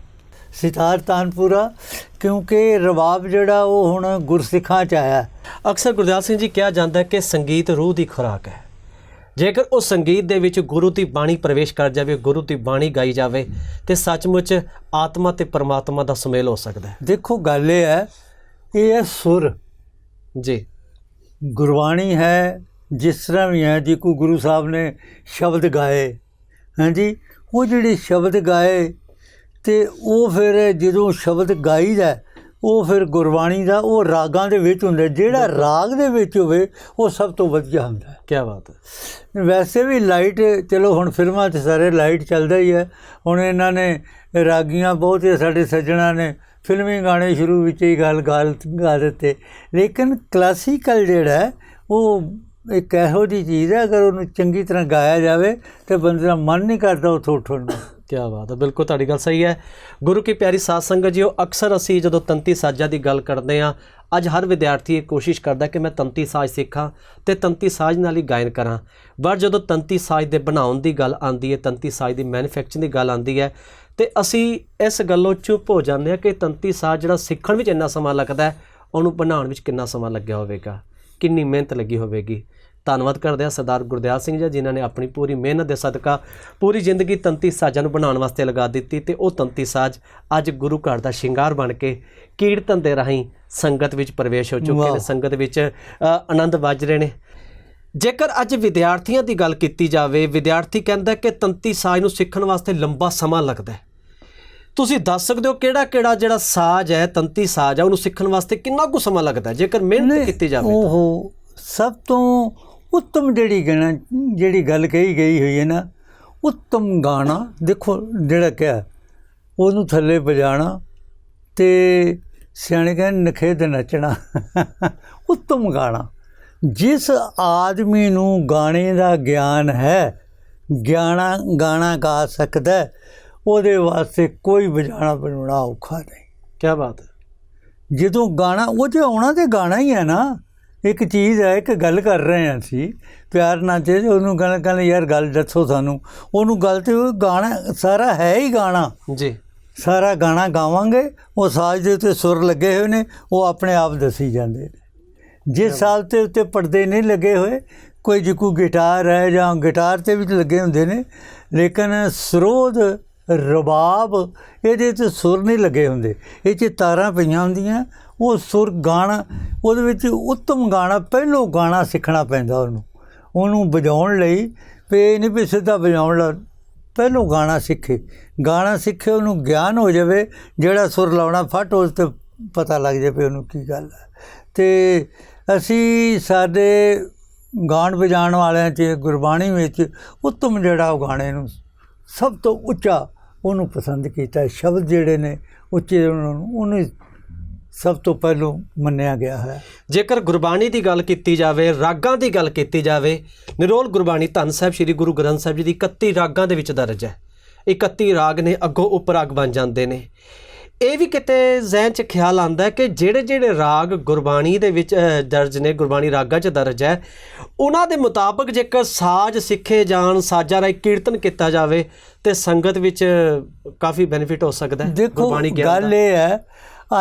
[SPEAKER 2] ਸਿਤਾਰ ਤਾਨਪੁਰਾ ਕਿਉਂਕਿ ਰਵਾਬ ਜਿਹੜਾ ਉਹ ਹੁਣ ਗੁਰਸਿੱਖਾਂ ਚ ਆਇਆ ਹੈ।
[SPEAKER 1] ਅਕਸਰ ਗੁਰਦਿਆਲ ਸਿੰਘ ਜੀ ਕਿਹਾ ਜਾਂਦਾ ਹੈ ਕਿ ਸੰਗੀਤ ਰੂਹ ਦੀ ਖੁਰਾਕ ਹੈ ਜੇਕਰ ਉਹ ਸੰਗੀਤ ਦੇ ਵਿੱਚ ਗੁਰੂ ਦੀ ਬਾਣੀ ਪ੍ਰਵੇਸ਼ ਕਰ ਜਾਵੇ ਗੁਰੂ ਦੀ ਬਾਣੀ ਗਾਈ ਜਾਵੇ ਤੇ ਸੱਚਮੁੱਚ ਆਤਮਾ ਤੇ ਪਰਮਾਤਮਾ ਦਾ ਸੁਮੇਲ ਹੋ ਸਕਦਾ ਹੈ।
[SPEAKER 2] ਦੇਖੋ ਗੱਲ ਇਹ ਹੈ ਇਹ ਹੈ ਸੁਰ
[SPEAKER 1] ਜੀ।
[SPEAKER 2] ਗੁਰਬਾਣੀ ਹੈ ਜਿਸ ਤਰ੍ਹਾਂ ਵੀ ਹੈ ਜੀ ਕੋ ਗੁਰੂ ਸਾਹਿਬ ਨੇ ਸ਼ਬਦ ਗਾਏ ਹਾਂਜੀ ਉਹ ਜਿਹੜੇ ਸ਼ਬਦ ਗਾਏ ਤੇ ਉਹ ਫਿਰ ਜਦੋਂ ਸ਼ਬਦ ਗਾਈਦਾ ਉਹ ਫਿਰ ਗੁਰਬਾਣੀ ਦਾ ਉਹ ਰਾਗਾਂ ਦੇ ਵਿੱਚ ਹੁੰਦਾ ਜਿਹੜਾ ਰਾਗ ਦੇ ਵਿੱਚ ਹੋਵੇ ਉਹ ਸਭ ਤੋਂ ਵਧੀਆ ਹੁੰਦਾ।
[SPEAKER 1] ਕੀ ਬਾਤ ਹੈ।
[SPEAKER 2] ਵੈਸੇ ਵੀ ਲਾਈਟ ਚਲੋ ਹੁਣ ਫਿਲਮਾਂ 'ਚ ਸਾਰੇ ਲਾਈਟ ਚੱਲਦਾ ਹੀ ਹੈ। ਹੁਣ ਇਹਨਾਂ ਨੇ ਰਾਗੀਆਂ ਬਹੁਤ ਹੀ ਸਾਡੇ ਸੱਜਣਾ ਨੇ ਫਿਲਮੀ ਗਾਣੇ ਸ਼ੁਰੂ ਵਿੱਚ ਹੀ ਗੱਲ ਗੱਲ ਗਾ ਦਿੱਤੇ। ਲੇਕਿਨ ਕਲਾਸੀਕਲ ਜਿਹੜਾ ਉਹ ਇੱਕ ਇਹੋ ਜਿਹੀ ਚੀਜ਼ ਹੈ ਅਗਰ ਉਹਨੂੰ ਚੰਗੀ ਤਰ੍ਹਾਂ ਗਾਇਆ ਜਾਵੇ ਤੇ ਬੰਦੇ ਦਾ ਮਨ ਨਹੀਂ ਕਰਦਾ ਉੱਥੋਂ ਉੱਠਣ ਨੂੰ।
[SPEAKER 1] ਕੀ ਬਾਤ ਹੈ। ਬਿਲਕੁਲ ਤੁਹਾਡੀ ਗੱਲ ਸਹੀ ਹੈ। ਗੁਰੂ ਕੀ ਪਿਆਰੀ ਸਾਧ ਸੰਗਤ ਜੀਓ, ਅਕਸਰ ਅਸੀਂ ਜਦੋਂ ਤੰਤੀ ਸਾਜ਼ਾਂ ਦੀ ਗੱਲ ਕਰਦੇ ਹਾਂ, ਅੱਜ ਹਰ ਵਿਦਿਆਰਥੀ ਇਹ ਕੋਸ਼ਿਸ਼ ਕਰਦਾ ਕਿ ਮੈਂ ਤੰਤੀ ਸਾਜ਼ ਸਿੱਖਾਂ ਤੇ ਤੰਤੀ ਸਾਜ਼ ਨਾਲ ਹੀ ਗਾਇਨ ਕਰਾਂ। ਪਰ ਜਦੋਂ ਤੰਤੀ ਸਾਜ਼ ਦੇ ਬਣਾਉਣ ਦੀ ਗੱਲ ਆਉਂਦੀ ਹੈ, ਤੰਤੀ ਸਾਜ਼ ਦੀ ਮੈਨੂਫੈਕਚਰਿੰਗ ਦੀ ਗੱਲ ਆਉਂਦੀ ਹੈ, ਤੇ ਅਸੀਂ ਇਸ ਗੱਲੋਂ ਚੁੱਪ ਹੋ ਜਾਂਦੇ ਹਾਂ ਕਿ ਤੰਤੀ ਸਾਜ਼ ਜਿਹੜਾ ਸਿੱਖਣ ਵਿੱਚ ਇੰਨਾ ਸਮਾਂ ਲੱਗਦਾ ਉਹਨੂੰ ਬਣਾਉਣ ਵਿੱਚ ਕਿੰਨਾ ਸਮਾਂ ਲੱਗਿਆ ਹੋਵੇਗਾ, ਕਿੰਨੀ ਮਿਹਨਤ ਲੱਗੀ ਹੋਵੇਗੀ। ਧੰਨਵਾਦ ਕਰਦੇ ਹਾਂ ਸਰਦਾਰ ਗੁਰਦਿਆਲ ਸਿੰਘ ਜੀ ਜਿਨ੍ਹਾਂ ਨੇ ਆਪਣੀ ਪੂਰੀ ਮਿਹਨਤ ਦੇ ਸਦਕਾ ਪੂਰੀ ਜ਼ਿੰਦਗੀ ਤੰਤੀ ਸਾਜ਼ਾਂ ਨੂੰ ਬਣਾਉਣ ਵਾਸਤੇ ਲਗਾ ਦਿੱਤੀ ਤੇ ਉਹ ਤੰਤੀ ਸਾਜ਼ ਅੱਜ ਗੁਰੂ ਘਰ ਦਾ ਸ਼ਿੰਗਾਰ ਬਣ ਕੇ ਕੀਰਤਨ ਦੇ ਰਾਹੀਂ ਸੰਗਤ ਵਿੱਚ ਪ੍ਰਵੇਸ਼ ਹੋ ਚੁੱਕੇ ਨੇ। ਸੰਗਤ ਵਿੱਚ ਆਨੰਦ ਵੱਜ ਰਹੇ ਨੇ ਜੇਕਰ ਅੱਜ ਵਿਦਿਆਰਥੀਆਂ ਦੀ ਗੱਲ ਕੀਤੀ ਜਾਵੇ ਵਿਦਿਆਰਥੀ ਕਹਿੰਦਾ ਕਿ ਤੰਤੀ ਸਾਜ਼ ਨੂੰ ਸਿੱਖਣ ਵਾਸਤੇ ਲੰਬਾ ਸਮਾਂ ਲੱਗਦਾ ਹੈ ਤੁਸੀਂ ਦੱਸ ਸਕਦੇ ਹੋ ਕਿਹੜਾ ਕਿਹੜਾ ਜਿਹੜਾ ਸਾਜ਼ ਹੈ ਤੰਤੀ ਸਾਜ਼ ਹੈ ਉਹਨੂੰ ਸਿੱਖਣ ਵਾਸਤੇ ਕਿੰਨਾ ਕੁ ਸਮਾਂ ਲੱਗਦਾ ਜੇਕਰ ਮਿਹਨਤ ਕੀਤੀ ਜਾਵੇ ਤਾਂ?
[SPEAKER 2] ਉਹ ਸਭ ਤੋਂ ਉੱਤਮ ਜਿਹੜੀ ਗਾਣਾ ਜਿਹੜੀ ਗੱਲ ਕਹੀ ਗਈ ਹੋਈ ਹੈ ਨਾ ਉੱਤਮ ਗਾਣਾ ਦੇਖੋ ਜਿਹੜਾ ਕਿਹਾ ਉਹਨੂੰ ਥੱਲੇ ਵਜਾਣਾ ਤੇ ਸਿਆਣੇ ਕਹਿੰਦੇ ਨਖੇਦ ਨੱਚਣਾ ਉੱਤਮ ਗਾਣਾ। ਜਿਸ ਆਦਮੀ ਨੂੰ ਗਾਣੇ ਦਾ ਗਿਆਨ ਹੈ ਗਿਆਨਾ ਗਾਣਾ ਗਾ ਸਕਦਾ ਉਹਦੇ ਵਾਸਤੇ ਕੋਈ ਵਜਾਣਾ ਬਣਾਉਣਾ ਔਖਾ ਨਹੀਂ।
[SPEAKER 1] ਕੀ ਬਾਤ ਹੈ।
[SPEAKER 2] ਜਦੋਂ ਗਾਣਾ ਉਹ ਤੇ ਆਉਣਾ ਤੇ ਗਾਣਾ ਹੀ ਹੈ ਨਾ ਇੱਕ ਚੀਜ਼ ਹੈ ਇੱਕ ਗੱਲ ਕਰ ਰਹੇ ਹਾਂ ਅਸੀਂ। ਪਿਆਰ ਨਾਲ ਤੇ ਉਹਨੂੰ ਗੱਲ ਕਹਿੰਦੇ ਯਾਰ ਗੱਲ ਦੱਸੋ ਸਾਨੂੰ। ਉਹਨੂੰ ਗੱਲ ਤੇ ਉਹ ਗਾਣਾ ਸਾਰਾ ਹੈ ਹੀ ਗਾਣਾ।
[SPEAKER 1] ਜੀ।
[SPEAKER 2] ਸਾਰਾ ਗਾਣਾ ਗਾਵਾਂਗੇ ਉਹ ਸਾਜ਼ ਦੇ ਉੱਤੇ ਸੁਰ ਲੱਗੇ ਹੋਏ ਨੇ ਉਹ ਆਪਣੇ ਆਪ ਦੱਸੀ ਜਾਂਦੇ ਨੇ। ਜਿਸ ਸਾਲ ਤੇ ਉੱਤੇ ਪਰਦੇ ਨਹੀਂ ਲੱਗੇ ਹੋਏ ਕੋਈ ਜੇ ਕੋਈ ਗਿਟਾਰ ਹੈ ਜਾਂ ਗਿਟਾਰ ਤੇ ਵੀ ਲੱਗੇ ਹੁੰਦੇ ਨੇ ਲੇਕਿਨ ਸਰੋਦ ਰਬਾਬ ਇਹਦੇ ਤੇ ਸੁਰ ਨਹੀਂ ਲੱਗੇ ਹੁੰਦੇ। ਇਹ 'ਚ ਤਾਰਾਂ ਪਈਆਂ ਹੁੰਦੀਆਂ ਉਹ ਸੁਰ ਗਾਣਾ, ਉਹਦੇ ਵਿੱਚ ਉੱਤਮ ਗਾਣਾ, ਪਹਿਲੋਂ ਗਾਣਾ ਸਿੱਖਣਾ ਪੈਂਦਾ ਉਹਨੂੰ। ਉਹਨੂੰ ਵਜਾਉਣ ਲਈ ਵੀ ਇਹ ਨਹੀਂ ਵੀ ਸਿੱਧਾ ਵਜਾਉਣ ਲਾ, ਪਹਿਲੋਂ ਗਾਣਾ ਸਿੱਖੇ। ਗਾਣਾ ਸਿੱਖੇ, ਉਹਨੂੰ ਗਿਆਨ ਹੋ ਜਾਵੇ, ਜਿਹੜਾ ਸੁਰ ਲਾਉਣਾ ਫਟ, ਉਸ ਤੇ ਪਤਾ ਲੱਗ ਜਾਵੇ ਉਹਨੂੰ ਕੀ ਗੱਲ ਹੈ। ਤੇ ਅਸੀਂ ਸਾਡੇ ਗਾਣ ਵਜਾਉਣ ਵਾਲਿਆਂ 'ਚ, ਗੁਰਬਾਣੀ ਵਿੱਚ ਉੱਤਮ ਜਿਹੜਾ ਉਹ ਗਾਣੇ ਨੂੰ ਸਭ ਤੋਂ ਉੱਚਾ ਉਹਨੂੰ ਪਸੰਦ ਕੀਤਾ। ਸ਼ਬਦ ਜਿਹੜੇ ਨੇ, ਉੱਚੇ ਉਹਨਾਂ ਨੂੰ, ਉਹਨੂੰ ਸਭ ਤੋਂ ਪਹਿਲੋਂ ਮੰਨਿਆ ਗਿਆ ਹੈ।
[SPEAKER 1] ਜੇਕਰ ਗੁਰਬਾਣੀ ਦੀ ਗੱਲ ਕੀਤੀ ਜਾਵੇ ਰਾਗਾਂ ਦੀ ਗੱਲ ਕੀਤੀ ਜਾਵੇ ਨਿਰੋਲ ਗੁਰਬਾਣੀ ਧੰਨ ਸਾਹਿਬ ਸ੍ਰੀ ਗੁਰੂ ਗ੍ਰੰਥ ਸਾਹਿਬ ਜੀ ਦੀ 31 ਰਾਗਾਂ ਦੇ ਵਿੱਚ ਦਰਜ ਹੈ। 31 ਰਾਗ ਨੇ ਅੱਗੋਂ ਉਪ ਰਾਗ ਬਣ ਜਾਂਦੇ ਨੇ। ਇਹ ਵੀ ਕਿਤੇ ਜ਼ਿਹਨ 'ਚ ਖਿਆਲ ਆਂਦਾ ਕਿ ਜਿਹੜੇ ਜਿਹੜੇ ਰਾਗ ਗੁਰਬਾਣੀ ਦੇ ਵਿੱਚ ਦਰਜ ਨੇ ਗੁਰਬਾਣੀ ਰਾਗਾਂ 'ਚ ਦਰਜ ਹੈ ਉਹਨਾਂ ਦੇ ਮੁਤਾਬਕ ਜੇਕਰ ਸਾਜ਼ ਸਿੱਖੇ ਜਾਣ ਸਾਜ਼ਾਂ ਰਾਹੀਂ ਕੀਰਤਨ ਕੀਤਾ ਜਾਵੇ ਤੇ ਸੰਗਤ ਵਿੱਚ ਕਾਫੀ ਬੈਨੀਫਿਟ ਹੋ ਸਕਦਾ ਹੈ ਗਿਆਨ
[SPEAKER 2] ਗੱਲ। ਇਹ ਹੈ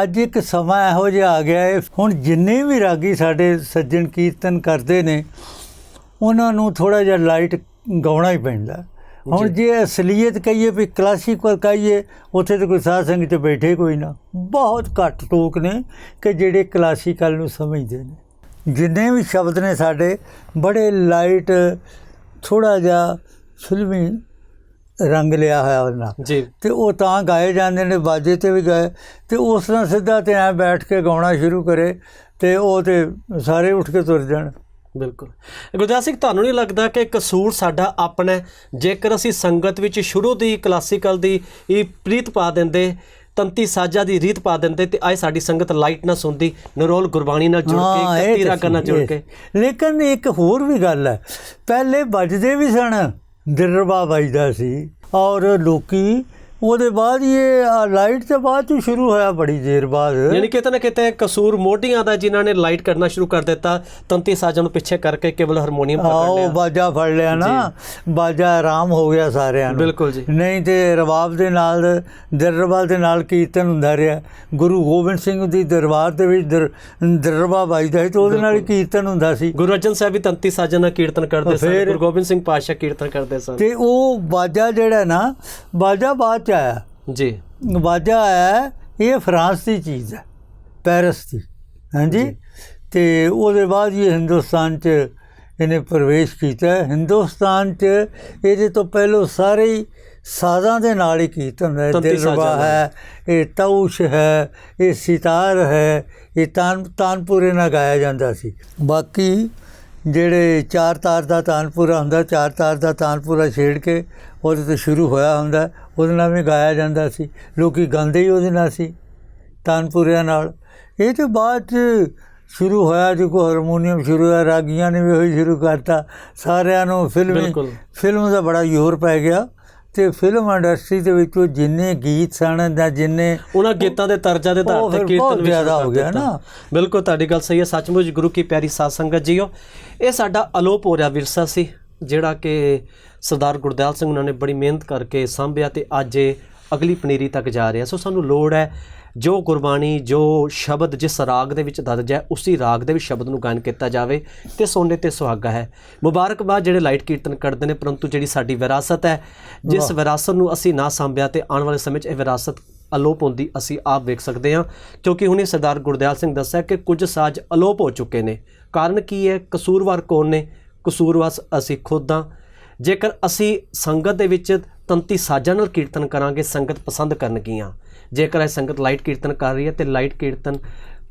[SPEAKER 2] ਅੱਜ ਇੱਕ ਸਮਾਂ ਇਹੋ ਜਿਹਾ ਆ ਗਿਆ ਹੈ ਹੁਣ ਜਿੰਨੇ ਵੀ ਰਾਗੀ ਸਾਡੇ ਸੱਜਣ ਕੀਰਤਨ ਕਰਦੇ ਨੇ ਉਹਨਾਂ ਨੂੰ ਥੋੜਾ ਜਿਹਾ ਲਾਈਟ ਗਾਉਣਾ ਹੀ ਪੈਂਦਾ। ਹੁਣ ਜੇ। ਅਸਲੀਅਤ ਕਹੀਏ ਵੀ ਕਲਾਸੀਕਲ ਕਹੀਏ ਉੱਥੇ ਤਾਂ ਕੋਈ ਸਾਧ ਸੰਗਤ ਤੇ ਬੈਠੇ ਕੋਈ ਨਾ। ਬਹੁਤ ਘੱਟ ਲੋਕ ਨੇ ਕਿ ਜਿਹੜੇ ਕਲਾਸੀਕਲ ਨੂੰ ਸਮਝਦੇ ਨੇ। ਜਿੰਨੇ ਵੀ ਸ਼ਬਦ ਨੇ ਸਾਡੇ ਬੜੇ ਲਾਈਟ ਥੋੜਾ ਜਿਹਾ ਫਿਲਮੀ ਰੰਗ ਲਿਆ ਹੋਇਆ ਉਹਨਾਂ
[SPEAKER 1] ਜੀ।
[SPEAKER 2] ਤੇ ਉਹ ਤਾਂ ਗਾਏ ਜਾਂਦੇ ਨੇ ਬਾਜੇ ਤੇ ਵੀ ਗਾਏ। ਤੇ ਉਸ ਨਾਲ ਸਿੱਧਾ ਤੇ ਐ ਬੈਠ ਕੇ ਗਾਉਣਾ ਸ਼ੁਰੂ ਕਰੇ ਤੇ ਉਹ ਤੇ ਸਾਰੇ ਉੱਠ ਕੇ ਤੁਰ ਜਾਣ।
[SPEAKER 1] ਬਿਲਕੁਲ। ਗੁਰਦਾਸ ਸਿੰਘ ਤੁਹਾਨੂੰ ਨਹੀਂ ਲੱਗਦਾ ਕਿ ਕਸੂਰ ਸਾਡਾ ਆਪਣਾ? ਜੇਕਰ ਅਸੀਂ ਸੰਗਤ ਵਿੱਚ ਸ਼ੁਰੂ ਦੀ ਕਲਾਸੀਕਲ ਦੀ ਇਹ ਪ੍ਰੀਤ ਪਾ ਦਿੰਦੇ ਤੰਤੀ ਸਾਜਾ ਦੀ ਰੀਤ ਪਾ ਦਿੰਦੇ ਤੇ ਅੱਜ ਸਾਡੀ ਸੰਗਤ ਲਾਈਟ ਨਾ ਸੁਣਦੀ ਨਰੋਲ ਗੁਰਬਾਣੀ ਨਾਲ ਜੁੜ ਕੇ
[SPEAKER 2] ਇਹ
[SPEAKER 1] ਕੱਤੀ
[SPEAKER 2] ਤਾਂ
[SPEAKER 1] ਰਾਗਾਂ ਨਾਲ
[SPEAKER 2] ਸੀ,
[SPEAKER 1] ਜੁੜ। ਕੇ।
[SPEAKER 2] ਲੇਕਿਨ ਇੱਕ ਹੋਰ ਵੀ ਗੱਲ ਹੈ ਪਹਿਲੇ ਵੱਜਦੇ ਵੀ ਸਨ। ਦਿਰਬਾ ਵੱਜਦਾ ਸੀ ਔਰ ਲੋਕੀ ਉਹਦੇ ਬਾਅਦ ਇਹ ਲਾਈਟ ਤੇ ਬਾਅਦ ਚ ਸ਼ੁਰੂ ਹੋਇਆ ਬੜੀ ਦੇਰ ਬਾਅਦ।
[SPEAKER 1] ਯਾਨੀ ਕਿਤੇ ਨਾ ਕਿਤੇ ਕਸੂਰ ਮੋਢੀਆਂ ਦਾ ਜਿਨ੍ਹਾਂ ਨੇ ਲਾਈਟ ਕਰਨਾ ਸ਼ੁਰੂ ਕਰ ਦਿੱਤਾ ਤੰਤੀ ਸਾਜਾਂ ਨੂੰ ਪਿੱਛੇ ਕਰਕੇ ਕੇਵਲ ਹਾਰਮੋਨੀਅਮ ਪਕੜ ਲਿਆ।
[SPEAKER 2] ਬਾਜਾ ਫੜ ਲਿਆ ਨਾ। ਬਾਜਾ ਆਰਾਮ ਹੋ ਗਿਆ ਸਾਰਿਆਂ ਨੂੰ।
[SPEAKER 1] ਬਿਲਕੁਲ ਜੀ।
[SPEAKER 2] ਨਹੀਂ ਤੇ ਰਬਾਬ ਦੇ ਨਾਲ ਦਰਬਾਰ ਦੇ ਨਾਲ ਕੀਰਤਨ ਹੁੰਦਾ ਰਿਹਾ। ਗੁਰੂ ਗੋਬਿੰਦ ਸਿੰਘ ਦੀ ਦਰਬਾਰ ਦੇ ਵਿੱਚ ਦਰ- ਦਰਬਾਰ ਵੱਜਦਾ ਸੀ ਤੇ ਉਹਦੇ ਨਾਲ ਹੀ ਕੀਰਤਨ ਹੁੰਦਾ ਸੀ।
[SPEAKER 1] ਗੁਰੂ ਅਰਜਨ ਸਾਹਿਬ ਵੀ ਤੰਤੀ ਸਾਜਾਂ ਨਾਲ ਕੀਰਤਨ ਕਰਦੇ ਸਨ ਗੁਰੂ ਗੋਬਿੰਦ ਸਿੰਘ ਪਾਤਸ਼ਾਹ ਕੀਰਤਨ ਕਰਦੇ ਸਨ।
[SPEAKER 2] ਤੇ ਉਹ ਬਾਜਾ ਜਿਹੜਾ ਨਾ ਬਾਜਾ ਬਾਅਦ ਚ ਆਇਆ
[SPEAKER 1] ਜੀ।
[SPEAKER 2] ਬਾਜਾ ਆਇਆ ਇਹ ਫਰਾਂਸ ਦੀ ਚੀਜ਼ ਹੈ ਪੈਰਿਸ ਦੀ। ਹਾਂਜੀ? ਤੇ ਉਹਦੇ ਬਾਅਦ ਇਹ ਹਿੰਦੁਸਤਾਨ ਚ ਇਹਨੇ ਪ੍ਰਵੇਸ਼ ਕੀਤਾ। ਹਿੰਦੁਸਤਾਨ 'ਚ ਇਹਦੇ ਤੋਂ ਪਹਿਲਾਂ ਸਾਰੇ ਸਾਜ਼ਾਂ ਦੇ ਨਾਲ ਹੀ ਕੀਰਤਨ ਹੈ ਦਿਲਰਬਾ। ਹੈ ਇਹ ਤੌਸ਼ ਹੈ ਇਹ ਸਿਤਾਰ ਹੈ ਇਹ ਤਾਨ ਤਾਨਪੁਰੇ ਨਾਲ ਗਾਇਆ ਜਾਂਦਾ ਸੀ। ਬਾਕੀ ਜਿਹੜੇ ਚਾਰ ਤਾਰ ਦਾ ਤਾਨਪੁਰਾ ਹੁੰਦਾ ਚਾਰ ਤਾਰ ਦਾ ਤਾਨਪੁਰਾ ਛੇੜ ਕੇ ਉਹਦੇ ਤੋਂ ਸ਼ੁਰੂ ਹੋਇਆ ਹੁੰਦਾ। ਉਹਦੇ ਨਾਲ ਵੀ ਗਾਇਆ ਜਾਂਦਾ ਸੀ ਲੋਕੀ ਗਾਉਂਦੇ ਹੀ ਉਹਦੇ ਨਾਲ ਸੀ ਤਾਨਪੁਰਿਆਂ ਨਾਲ ਇਹ ਤੇ ਬਾਅਦ ਸ਼ੁਰੂ ਹੋਇਆ ਜੋ ਕੋ ਹਾਰਮੋਨੀਅਮ ਸ਼ੁਰੂ ਹੋਇਆ ਰਾਗੀਆਂ ਨੇ ਵੀ ਉਹੀ ਸ਼ੁਰੂ ਕਰਤਾ ਸਾਰਿਆਂ ਨੂੰ ਫਿਲਮ। ਫਿਲਮ ਦਾ ਬੜਾ ਜ਼ੋਰ ਪੈ ਗਿਆ ਤੇ ਫਿਲਮ ਇੰਡਸਟਰੀ ਦੇ ਵਿੱਚੋਂ ਜਿੰਨੇ ਗੀਤ ਸਨ ਜਾਂ ਜਿੰਨੇ
[SPEAKER 1] ਉਹਨਾਂ ਗੀਤਾਂ ਦੇ ਤਰਜਾਂ ਦੇ
[SPEAKER 2] ਉਹ
[SPEAKER 1] ਆਧਾਰ ਤੇ ਕੀਰਤਨ ਵੀ
[SPEAKER 2] ਜ਼ਿਆਦਾ ਹੋ ਗਿਆ। ਨਾ।
[SPEAKER 1] ਬਿਲਕੁਲ ਤੁਹਾਡੀ ਗੱਲ ਸਹੀ ਹੈ ਸੱਚਮੁੱਚ ਗੁਰੂ ਕੀ ਪਿਆਰੀ ਸਾਧ ਸੰਗਤ ਜੀਓ ਇਹ ਸਾਡਾ ਅਲੋਪ ਹੋ ਰਿਹਾ ਵਿਰਸਾ ਸੀ ਜਿਹੜਾ ਕਿ ਸਰਦਾਰ ਗੁਰਦਿਆਲ ਸਿੰਘ ਉਹਨਾਂ ਨੇ ਬੜੀ ਮਿਹਨਤ ਕਰਕੇ ਸਾਂਭਿਆ ਤੇ ਅੱਜ ਇਹ ਅਗਲੀ ਪਨੀਰੀ ਤੱਕ ਜਾ ਰਿਹਾ। ਸੋ ਸਾਨੂੰ ਲੋੜ ਹੈ ਜੋ ਗੁਰਬਾਣੀ ਜੋ ਸ਼ਬਦ ਜਿਸ ਰਾਗ ਦੇ ਵਿੱਚ ਦਰਜ ਹੈ ਉਸੇ ਰਾਗ ਦੇ ਵਿੱਚ ਸ਼ਬਦ ਨੂੰ ਗਾਇਨ ਕੀਤਾ ਜਾਵੇ ਤੇ ਸੋਨੇ ਤੇ ਸੁਹਾਗਾ ਹੈ। ਮੁਬਾਰਕਬਾਦ ਜਿਹੜੇ ਲਾਈਟ ਕੀਰਤਨ ਕਰਦੇ ਨੇ ਪਰੰਤੂ ਜਿਹੜੀ ਸਾਡੀ ਵਿਰਾਸਤ ਹੈ ਜਿਸ ਵਿਰਾਸਤ ਨੂੰ ਅਸੀਂ ਨਾ ਸਾਂਭਿਆ ਤੇ ਆਉਣ ਵਾਲੇ ਸਮੇਂ 'ਚ ਇਹ ਵਿਰਾਸਤ ਅਲੋਪ ਹੁੰਦੀ ਅਸੀਂ ਆਪ ਵੇਖ ਸਕਦੇ ਹਾਂ। ਕਿਉਂਕਿ ਹੁਣੇ ਸਰਦਾਰ ਗੁਰਦਿਆਲ ਸਿੰਘ ਦੱਸਿਆ ਕਿ ਕੁਝ ਸਾਜ਼ ਅਲੋਪ ਹੋ ਚੁੱਕੇ ਨੇ। ਕਾਰਨ ਕੀ ਹੈ? ਕਸੂਰਵਾਰ ਕੌਣ ਨੇ? ਕਸੂਰਵਾਰ ਅਸੀਂ ਖੁਦ ਹਾਂ। ਜੇਕਰ ਅਸੀਂ ਸੰਗਤ ਦੇ ਵਿੱਚ ਤੰਤੀ ਸਾਜ਼ਾਂ ਨਾਲ ਕੀਰਤਨ ਕਰਾਂਗੇ, ਸੰਗਤ ਪਸੰਦ ਕਰਨਗੀਆਂ। ਜੇਕਰ ਇਹ ਸੰਗਤ ਲਾਈਟ ਕੀਰਤਨ ਕਰ ਰਹੀ ਹੈ ਤੇ ਲਾਈਟ ਕੀਰਤਨ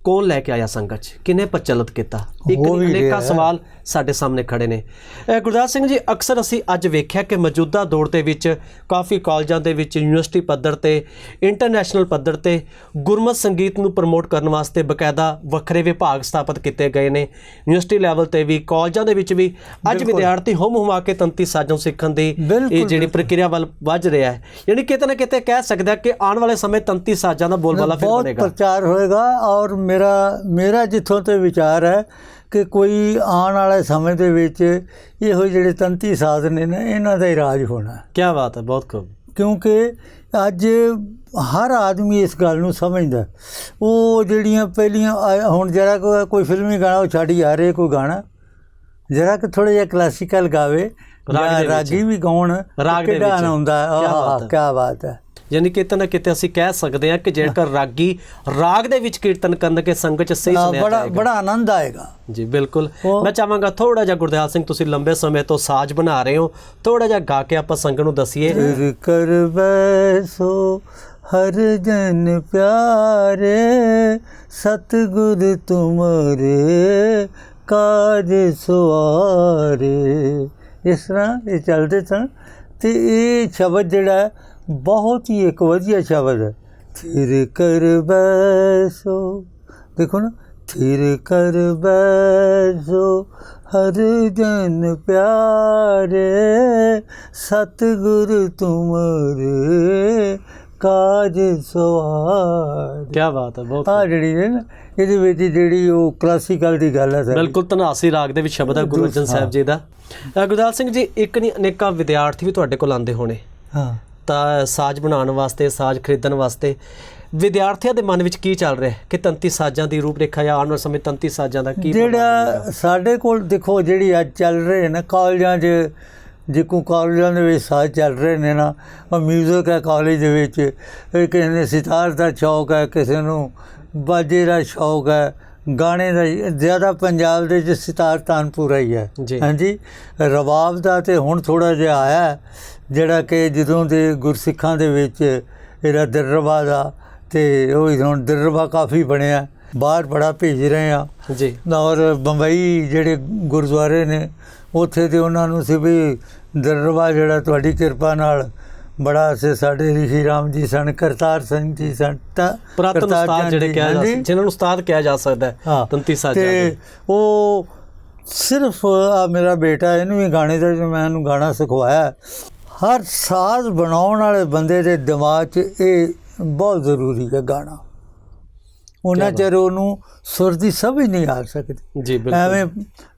[SPEAKER 1] ਕੌਣ ਲੈ ਕੇ ਆਇਆ ਸੰਗਤ 'ਚ? ਕਿਨੇ ਪ੍ਰਚਲਿਤ ਕੀਤਾ? ਇੱਕ ਅਨੇਕਾਂ। ਸਵਾਲ ਸਾਡੇ ਸਾਹਮਣੇ ਖੜੇ ਨੇ। ਗੁਰਦਾਸ ਸਿੰਘ ਜੀ ਅਕਸਰ ਅਸੀਂ ਅੱਜ ਵੇਖਿਆ ਕਿ ਮੌਜੂਦਾ ਦੌਰ ਦੇ ਵਿੱਚ ਕਾਫੀ ਕਾਲਜਾਂ ਦੇ ਵਿੱਚ ਯੂਨੀਵਰਸਿਟੀ ਪੱਧਰ ਤੇ ਇੰਟਰਨੈਸ਼ਨਲ ਪੱਧਰ ਤੇ ਗੁਰਮਤ ਸੰਗੀਤ ਨੂੰ ਪ੍ਰਮੋਟ ਕਰਨ ਵਾਸਤੇ ਬਕਾਇਦਾ ਵੱਖਰੇ ਵਿਭਾਗ ਸਥਾਪਿਤ ਕੀਤੇ ਗਏ ਨੇ। ਯੂਨੀਵਰਸਿਟੀ ਲੈਵਲ ਤੇ ਵੀ ਕਾਲਜਾਂ ਦੇ ਵਿੱਚ ਵੀ ਅੱਜ। ਵਿਦਿਆਰਥੀ ਹੁਮ ਹੁਮਾ ਕੇ ਤੰਤੀ ਸਾਜ਼ਾਂ ਸਿੱਖਣ ਦੀ ਇਹ ਜਿਹੜੀ ਪ੍ਰਕਿਰਿਆ ਵੱਲ ਵੱਜ ਰਿਹਾ ਹੈ। ਯਾਨੀ ਕਿਤੇ ਨਾ ਕਿਤੇ ਕਹਿ ਸਕਦਾ ਕਿ ਆਉਣ ਵਾਲੇ ਸਮੇਂ ਤੰਤੀ ਸਾਜ਼ਾਂ ਦਾ ਬੋਲਬਾਲਾ ਫਿਰ
[SPEAKER 2] ਬਹੁਤ
[SPEAKER 1] ਬਣੇਗਾ।
[SPEAKER 2] ਪ੍ਰਚਾਰ ਹੋਏਗਾ ਔਰ ਮੇਰਾ ਮੇਰਾ ਜਿੱਥੋਂ ਤੇ ਵਿਚਾਰ ਹੈ ਕਿ ਕੋਈ ਆਉਣ ਵਾਲੇ ਸਮੇਂ ਦੇ ਵਿੱਚ ਇਹੋ ਜਿਹੜੇ ਤੰਤੀ ਸਾਧ ਨੇ ਨਾ ਇਹਨਾਂ ਦਾ ਹੀ ਰਾਜ ਹੋਣਾ।
[SPEAKER 1] ਕੀ ਬਾਤ ਹੈ ਬਹੁਤ ਖੂਬ।
[SPEAKER 2] ਕਿਉਂਕਿ ਅੱਜ ਹਰ ਆਦਮੀ ਇਸ ਗੱਲ ਨੂੰ ਸਮਝਦਾ। ਉਹ ਜਿਹੜੀਆਂ ਪਹਿਲੀਆਂ ਹੁਣ ਜਰਾ ਕੋਈ ਫਿਲਮੀ ਗਾਣਾ ਉਹ ਛੱਡ ਆ ਰਹੇ ਕੋਈ ਗਾਣਾ। ਜਰਾ ਕਿ ਥੋੜਾ ਜਿਹਾ ਕਲਾਸੀਕਲ ਗਾਵੇ
[SPEAKER 1] ਰਾਗ
[SPEAKER 2] ਵੀ ਗਾਉਣ
[SPEAKER 1] ਰਾਗ ਦੇ ਵਿੱਚ।
[SPEAKER 2] ਆਨੰਦ
[SPEAKER 1] ਹੈ।
[SPEAKER 2] ਕੀ ਬਾਤ ਹੈ।
[SPEAKER 1] ਯਾਨੀ ਕਿ ਇਤਨਾ ਕਿਤੇ ਅਸੀਂ ਕਹਿ ਸਕਦੇ ਹਾਂ ਕਿ ਜੇਕਰ ਰਾਗੀ ਰਾਗ ਦੇ ਵਿੱਚ ਕੀਰਤਨ ਕਰਨਗੇ ਸੰਗਤ ਚ ਸਹੀ ਸੁਣਿਆ
[SPEAKER 2] ਬੜਾ ਬੜਾ ਆਨੰਦ ਆਏਗਾ।
[SPEAKER 1] ਜੀ ਬਿਲਕੁਲ। ਮੈਂ ਚਾਹਾਂਗਾ ਥੋੜਾ ਜਿਹਾ ਗੁਰਦੇਵ ਸਿੰਘ ਤੁਸੀਂ ਲੰਬੇ ਸਮੇਂ ਤੋਂ ਸਾਜ਼ ਬਣਾ ਰਹੇ ਹੋ। ਥੋੜਾ ਜਿਹਾ ਗਾ ਕੇ ਆਪਾਂ ਸੰਗਤ ਨੂੰ ਦਸੀਏ।
[SPEAKER 2] ਕਰਵੈ ਸੋ ਹਰ ਜਨ ਪਿਆਰੇ ਸਤਗੁਰ ਤੁਮਰੇ ਕਾਜ ਸੁਆਰੇ। ਇਸ ਤਰ੍ਹਾਂ ਇਹ ਚੱਲਦੇ ਸਨ। ਤੇ ਇਹ ਸ਼ਬਦ ਜਿਹੜਾ ਬਹੁਤ ਹੀ ਇੱਕ ਵਧੀਆ ਸ਼ਬਦ ਹੈ। ਥਿਰ ਕਰ ਬੈਸੋ। ਦੇਖੋ ਨਾ ਥਿਰ ਕਰ ਬੈਸੋ ਹਰ ਜਨ ਪਿਆਰੇ ਸਤਿਗੁਰ ਤੁਮਰੇ ਕਾਜ ਸਵਾਰ।
[SPEAKER 1] ਕੀ ਬਾਤ ਹੈ ਬਹੁਤ
[SPEAKER 2] ਆ ਜਿਹੜੀ ਹੈ ਨਾ ਇਹਦੇ ਵਿੱਚ ਜਿਹੜੀ ਉਹ ਕਲਾਸੀਕਲ ਦੀ ਗੱਲ ਹੈ ਸਾਰੀ।
[SPEAKER 1] ਬਿਲਕੁਲ ਧਨਾਸੀ ਰਾਗ ਦੇ ਵਿੱਚ ਸ਼ਬਦ ਹੈ ਗੁਰੂ ਅਰਜਨ ਸਾਹਿਬ ਜੀ ਦਾ। ਗੁਰਦਾਸ ਸਿੰਘ ਜੀ ਇੱਕ ਨਹੀਂ ਅਨੇਕਾਂ ਵਿਦਿਆਰਥੀ ਵੀ ਤੁਹਾਡੇ ਕੋਲ ਆਉਂਦੇ ਹੋਣੇ।
[SPEAKER 2] ਹਾਂ।
[SPEAKER 1] ਤਾਂ ਸਾਜ਼ ਬਣਾਉਣ ਵਾਸਤੇ ਸਾਜ਼ ਖਰੀਦਣ ਵਾਸਤੇ ਵਿਦਿਆਰਥੀਆਂ ਦੇ ਮਨ ਵਿੱਚ ਕੀ ਚੱਲ ਰਿਹਾ ਕਿ ਤੰਤੀ ਸਾਜ਼ਾਂ ਦੀ ਰੂਪਰੇਖਾ ਜਾਂ ਆਉਣ ਵਾਲੇ ਸਮੇਂ ਤੰਤੀ ਸਾਜ਼ਾਂ ਦਾ ਕੀ
[SPEAKER 2] ਜਿਹੜਾ? ਸਾਡੇ ਕੋਲ ਦੇਖੋ ਜਿਹੜੀ ਅੱਜ ਚੱਲ ਰਹੇ ਨੇ ਕਾਲਜਾਂ 'ਚ ਜਿੱਕੂ ਕਾਲਜਾਂ ਦੇ ਵਿੱਚ ਸਾਜ਼ ਚੱਲ ਰਹੇ ਨੇ ਨਾ। ਉਹ ਮਿਊਜ਼ਿਕ ਹੈ ਕਾਲਜ ਦੇ ਵਿੱਚ। ਕਿਸੇ ਨੇ ਸਿਤਾਰ ਦਾ ਸ਼ੌਕ ਹੈ ਕਿਸੇ ਨੂੰ ਬਾਜੇ ਦਾ ਸ਼ੌਕ ਹੈ ਗਾਣੇ ਦਾ ਜ਼ਿਆਦਾ ਪੰਜਾਬ ਦੇ ਵਿੱਚ ਸਿਤਾਰ ਤਾਨਪੁਰਾ ਹੀ ਹੈ। ਹਾਂਜੀ ਰਬਾਬ ਦਾ ਤੇ ਹੁਣ ਥੋੜਾ ਜਿਹਾ ਆਇਆ ਜਿਹੜਾ ਕਿ ਜਦੋਂ ਦੇ ਗੁਰਸਿੱਖਾਂ ਦੇ ਵਿੱਚ ਇਹਦਾ ਦਿਰਰਬਾ ਦਾ ਤੇ ਉਹ ਹੁਣ ਦਿਰਰਬਾ ਕਾਫੀ ਬਣਿਆ ਬਾਹਰ ਬੜਾ ਭੇਜ ਰਹੇ ਆ
[SPEAKER 1] ਜੀ।
[SPEAKER 2] ਔਰ ਬੰਬਈ ਜਿਹੜੇ ਗੁਰਦੁਆਰੇ ਨੇ ਉੱਥੇ ਤੇ ਉਹਨਾਂ ਨੂੰ ਸੀ ਵੀ ਦਰਬਾਰ ਜਿਹੜਾ ਤੁਹਾਡੀ ਕਿਰਪਾ ਨਾਲ ਬੜਾ ਸੇ ਸਾਡੇ ਰਿਸ਼ੀ ਰਾਮ ਜੀ ਸਨ ਕਰਤਾਰ ਸਿੰਘ ਜੀ ਸਨ ਤਾਂ
[SPEAKER 1] ਪੁਰਾਤਨ ਉਸਤਾਦ ਜਿਹੜੇ ਕਿਹਾ ਜਾ
[SPEAKER 2] ਹਾਂਜੀ।
[SPEAKER 1] ਜਿਹਨਾਂ ਨੂੰ ਉਸਤਾਦ ਕਿਹਾ ਜਾ ਸਕਦਾ ਹੈ ਤੰਤੀ ਸਾਜ਼ਾਂ
[SPEAKER 2] ਤੇ ਉਹ ਸਿਰਫ ਆ ਮੇਰਾ ਬੇਟਾ ਇਹਨੂੰ ਵੀ ਗਾਣੇ ਦਾ ਜੋ ਮੈਂ ਇਹਨੂੰ ਗਾਣਾ ਸਿਖਵਾਇਆ ਹਰ ਸਾਜ਼ ਬਣਾਉਣ ਵਾਲੇ ਬੰਦੇ ਦੇ ਦਿਮਾਗ 'ਚ ਇਹ ਬਹੁਤ ਜ਼ਰੂਰੀ ਹੈ ਗਾਣਾ। ਉਹਨਾਂ ਚਿਰ ਉਹਨੂੰ ਸੁਰ ਦੀ ਸਮਝ ਨਹੀਂ ਆ ਸਕਦੀ।
[SPEAKER 1] ਜੀ ਬਿਲਕੁਲ।
[SPEAKER 2] ਐਵੇਂ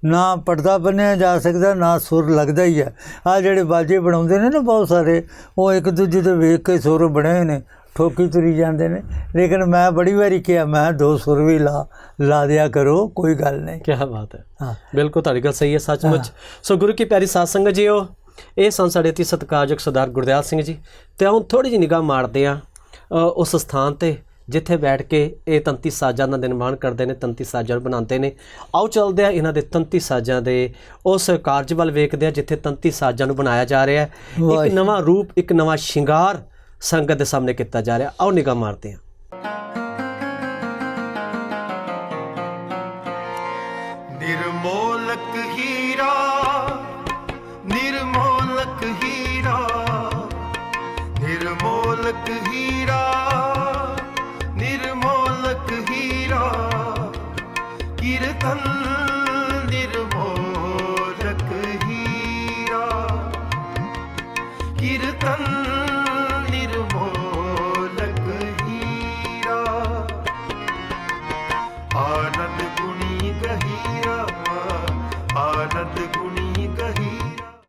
[SPEAKER 2] ਨਾ ਪਰਦਾ ਬੰਨਿਆ ਜਾ ਸਕਦਾ ਨਾ ਸੁਰ ਲੱਗਦਾ ਹੀ ਹੈ। ਆ ਜਿਹੜੇ ਬਾਜੇ ਬਣਾਉਂਦੇ ਨੇ ਨਾ ਬਹੁਤ ਸਾਰੇ ਉਹ ਇੱਕ ਦੂਜੇ ਦੇ ਵੇਖ ਕੇ ਸੁਰ ਬਣੇ ਨੇ ਠੋਕੀ ਤੁਰੀ ਜਾਂਦੇ ਨੇ। ਲੇਕਿਨ ਮੈਂ ਬੜੀ ਵਾਰੀ ਕਿਹਾ ਮੈਂ ਦੋ ਸੁਰ ਵੀ ਲਾ ਲਾ ਦਿਆ ਕਰੋ ਕੋਈ ਗੱਲ ਨਹੀਂ।
[SPEAKER 1] ਕੀ ਬਾਤ ਹੈ।
[SPEAKER 2] ਹਾਂ।
[SPEAKER 1] ਬਿਲਕੁਲ ਤੁਹਾਡੀ ਗੱਲ ਸਹੀ ਹੈ ਸੱਚਮੁੱਚ। ਸੋ ਗੁਰੂ ਕੀ ਪਿਆਰੀ ਸਾਧ ਸੰਗਤ ਜੀਓ ਇਹ ਸਨ ਸਾਡੇ ਅਤੀ ਸਤਿਕਾਰਯੋਗ ਸਰਦਾਰ ਗੁਰਦਿਆਲ ਸਿੰਘ ਜੀ। ਤੇ ਹੁਣ ਥੋੜੀ ਜਿਹੀ ਨਿਗਾਹ ਮਾਰਦੇ ਆ ਉਸ ਸਥਾਨ ਤੇ। ਜਿੱਥੇ ਬੈਠ ਕੇ ਇਹ ਤੰਤੀ ਸਾਜ਼ਾਂ ਦਾ ਨਿਰਮਾਣ ਕਰਦੇ ਨੇ ਤੰਤੀ ਸਾਜ਼ਾਂ ਬਣਾਉਂਦੇ ਨੇ। ਆਓ ਚੱਲਦੇ ਆ ਇਹਨਾਂ ਦੇ ਤੰਤੀ ਸਾਜ਼ਾਂ ਦੇ ਉਸ ਕਾਰਜ ਵੱਲ ਵੇਖਦੇ ਆ ਜਿੱਥੇ ਤੰਤੀ ਸਾਜ਼ਾਂ ਨੂੰ ਬਣਾਇਆ ਜਾ ਰਿਹਾ ਹੈ। ਇੱਕ। ਨਵਾਂ ਰੂਪ ਇੱਕ ਨਵਾਂ ਸ਼ਿੰਗਾਰ ਸੰਗਤ ਦੇ ਸਾਹਮਣੇ ਕੀਤਾ ਜਾ ਰਿਹਾ ਆਓ ਨਿਗਾਹ ਮਾਰਦੇ ਹਾਂ।
[SPEAKER 3] ਕੀਰਤਨ ਨਿਰਮੋਲਕ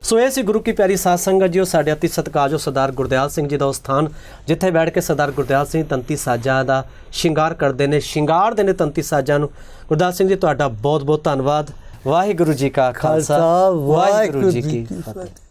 [SPEAKER 1] ਸੋ ਇਹ ਸੀ ਗੁਰੂ ਕੀ ਪਿਆਰੀ ਸਾਧ ਸੰਗਤ ਜੀ ਉਹ ਸਾਡੇ ਅਤੀ ਸਤਿਕਾਰਯੋਗ ਸਰਦਾਰ ਗੁਰਦਿਆਲ ਸਿੰਘ ਜੀ ਦਾ ਉਹ ਸਥਾਨ ਜਿੱਥੇ ਬੈਠ ਕੇ ਸਰਦਾਰ ਗੁਰਦਿਆਲ ਸਿੰਘ ਤੰਤੀ ਸਾਜ਼ਾਂ ਦਾ ਸ਼ਿੰਗਾਰ ਕਰਦੇ ਨੇ ਸ਼ਿੰਗਾਰਦੇ ਨੇ ਤੰਤੀ ਸਾਜ਼ਾਂ ਨੂੰ। ਗੁਰਦਿਆਲ ਸਿੰਘ ਜੀ ਤੁਹਾਡਾ ਬਹੁਤ ਬਹੁਤ ਧੰਨਵਾਦ। ਵਾਹਿਗੁਰੂ ਜੀ ਕਾ
[SPEAKER 2] ਖਾਲਸਾ
[SPEAKER 1] ਵਾਹਿਗੁਰੂ ਜੀ ਕੀ ਫਤਿਹ।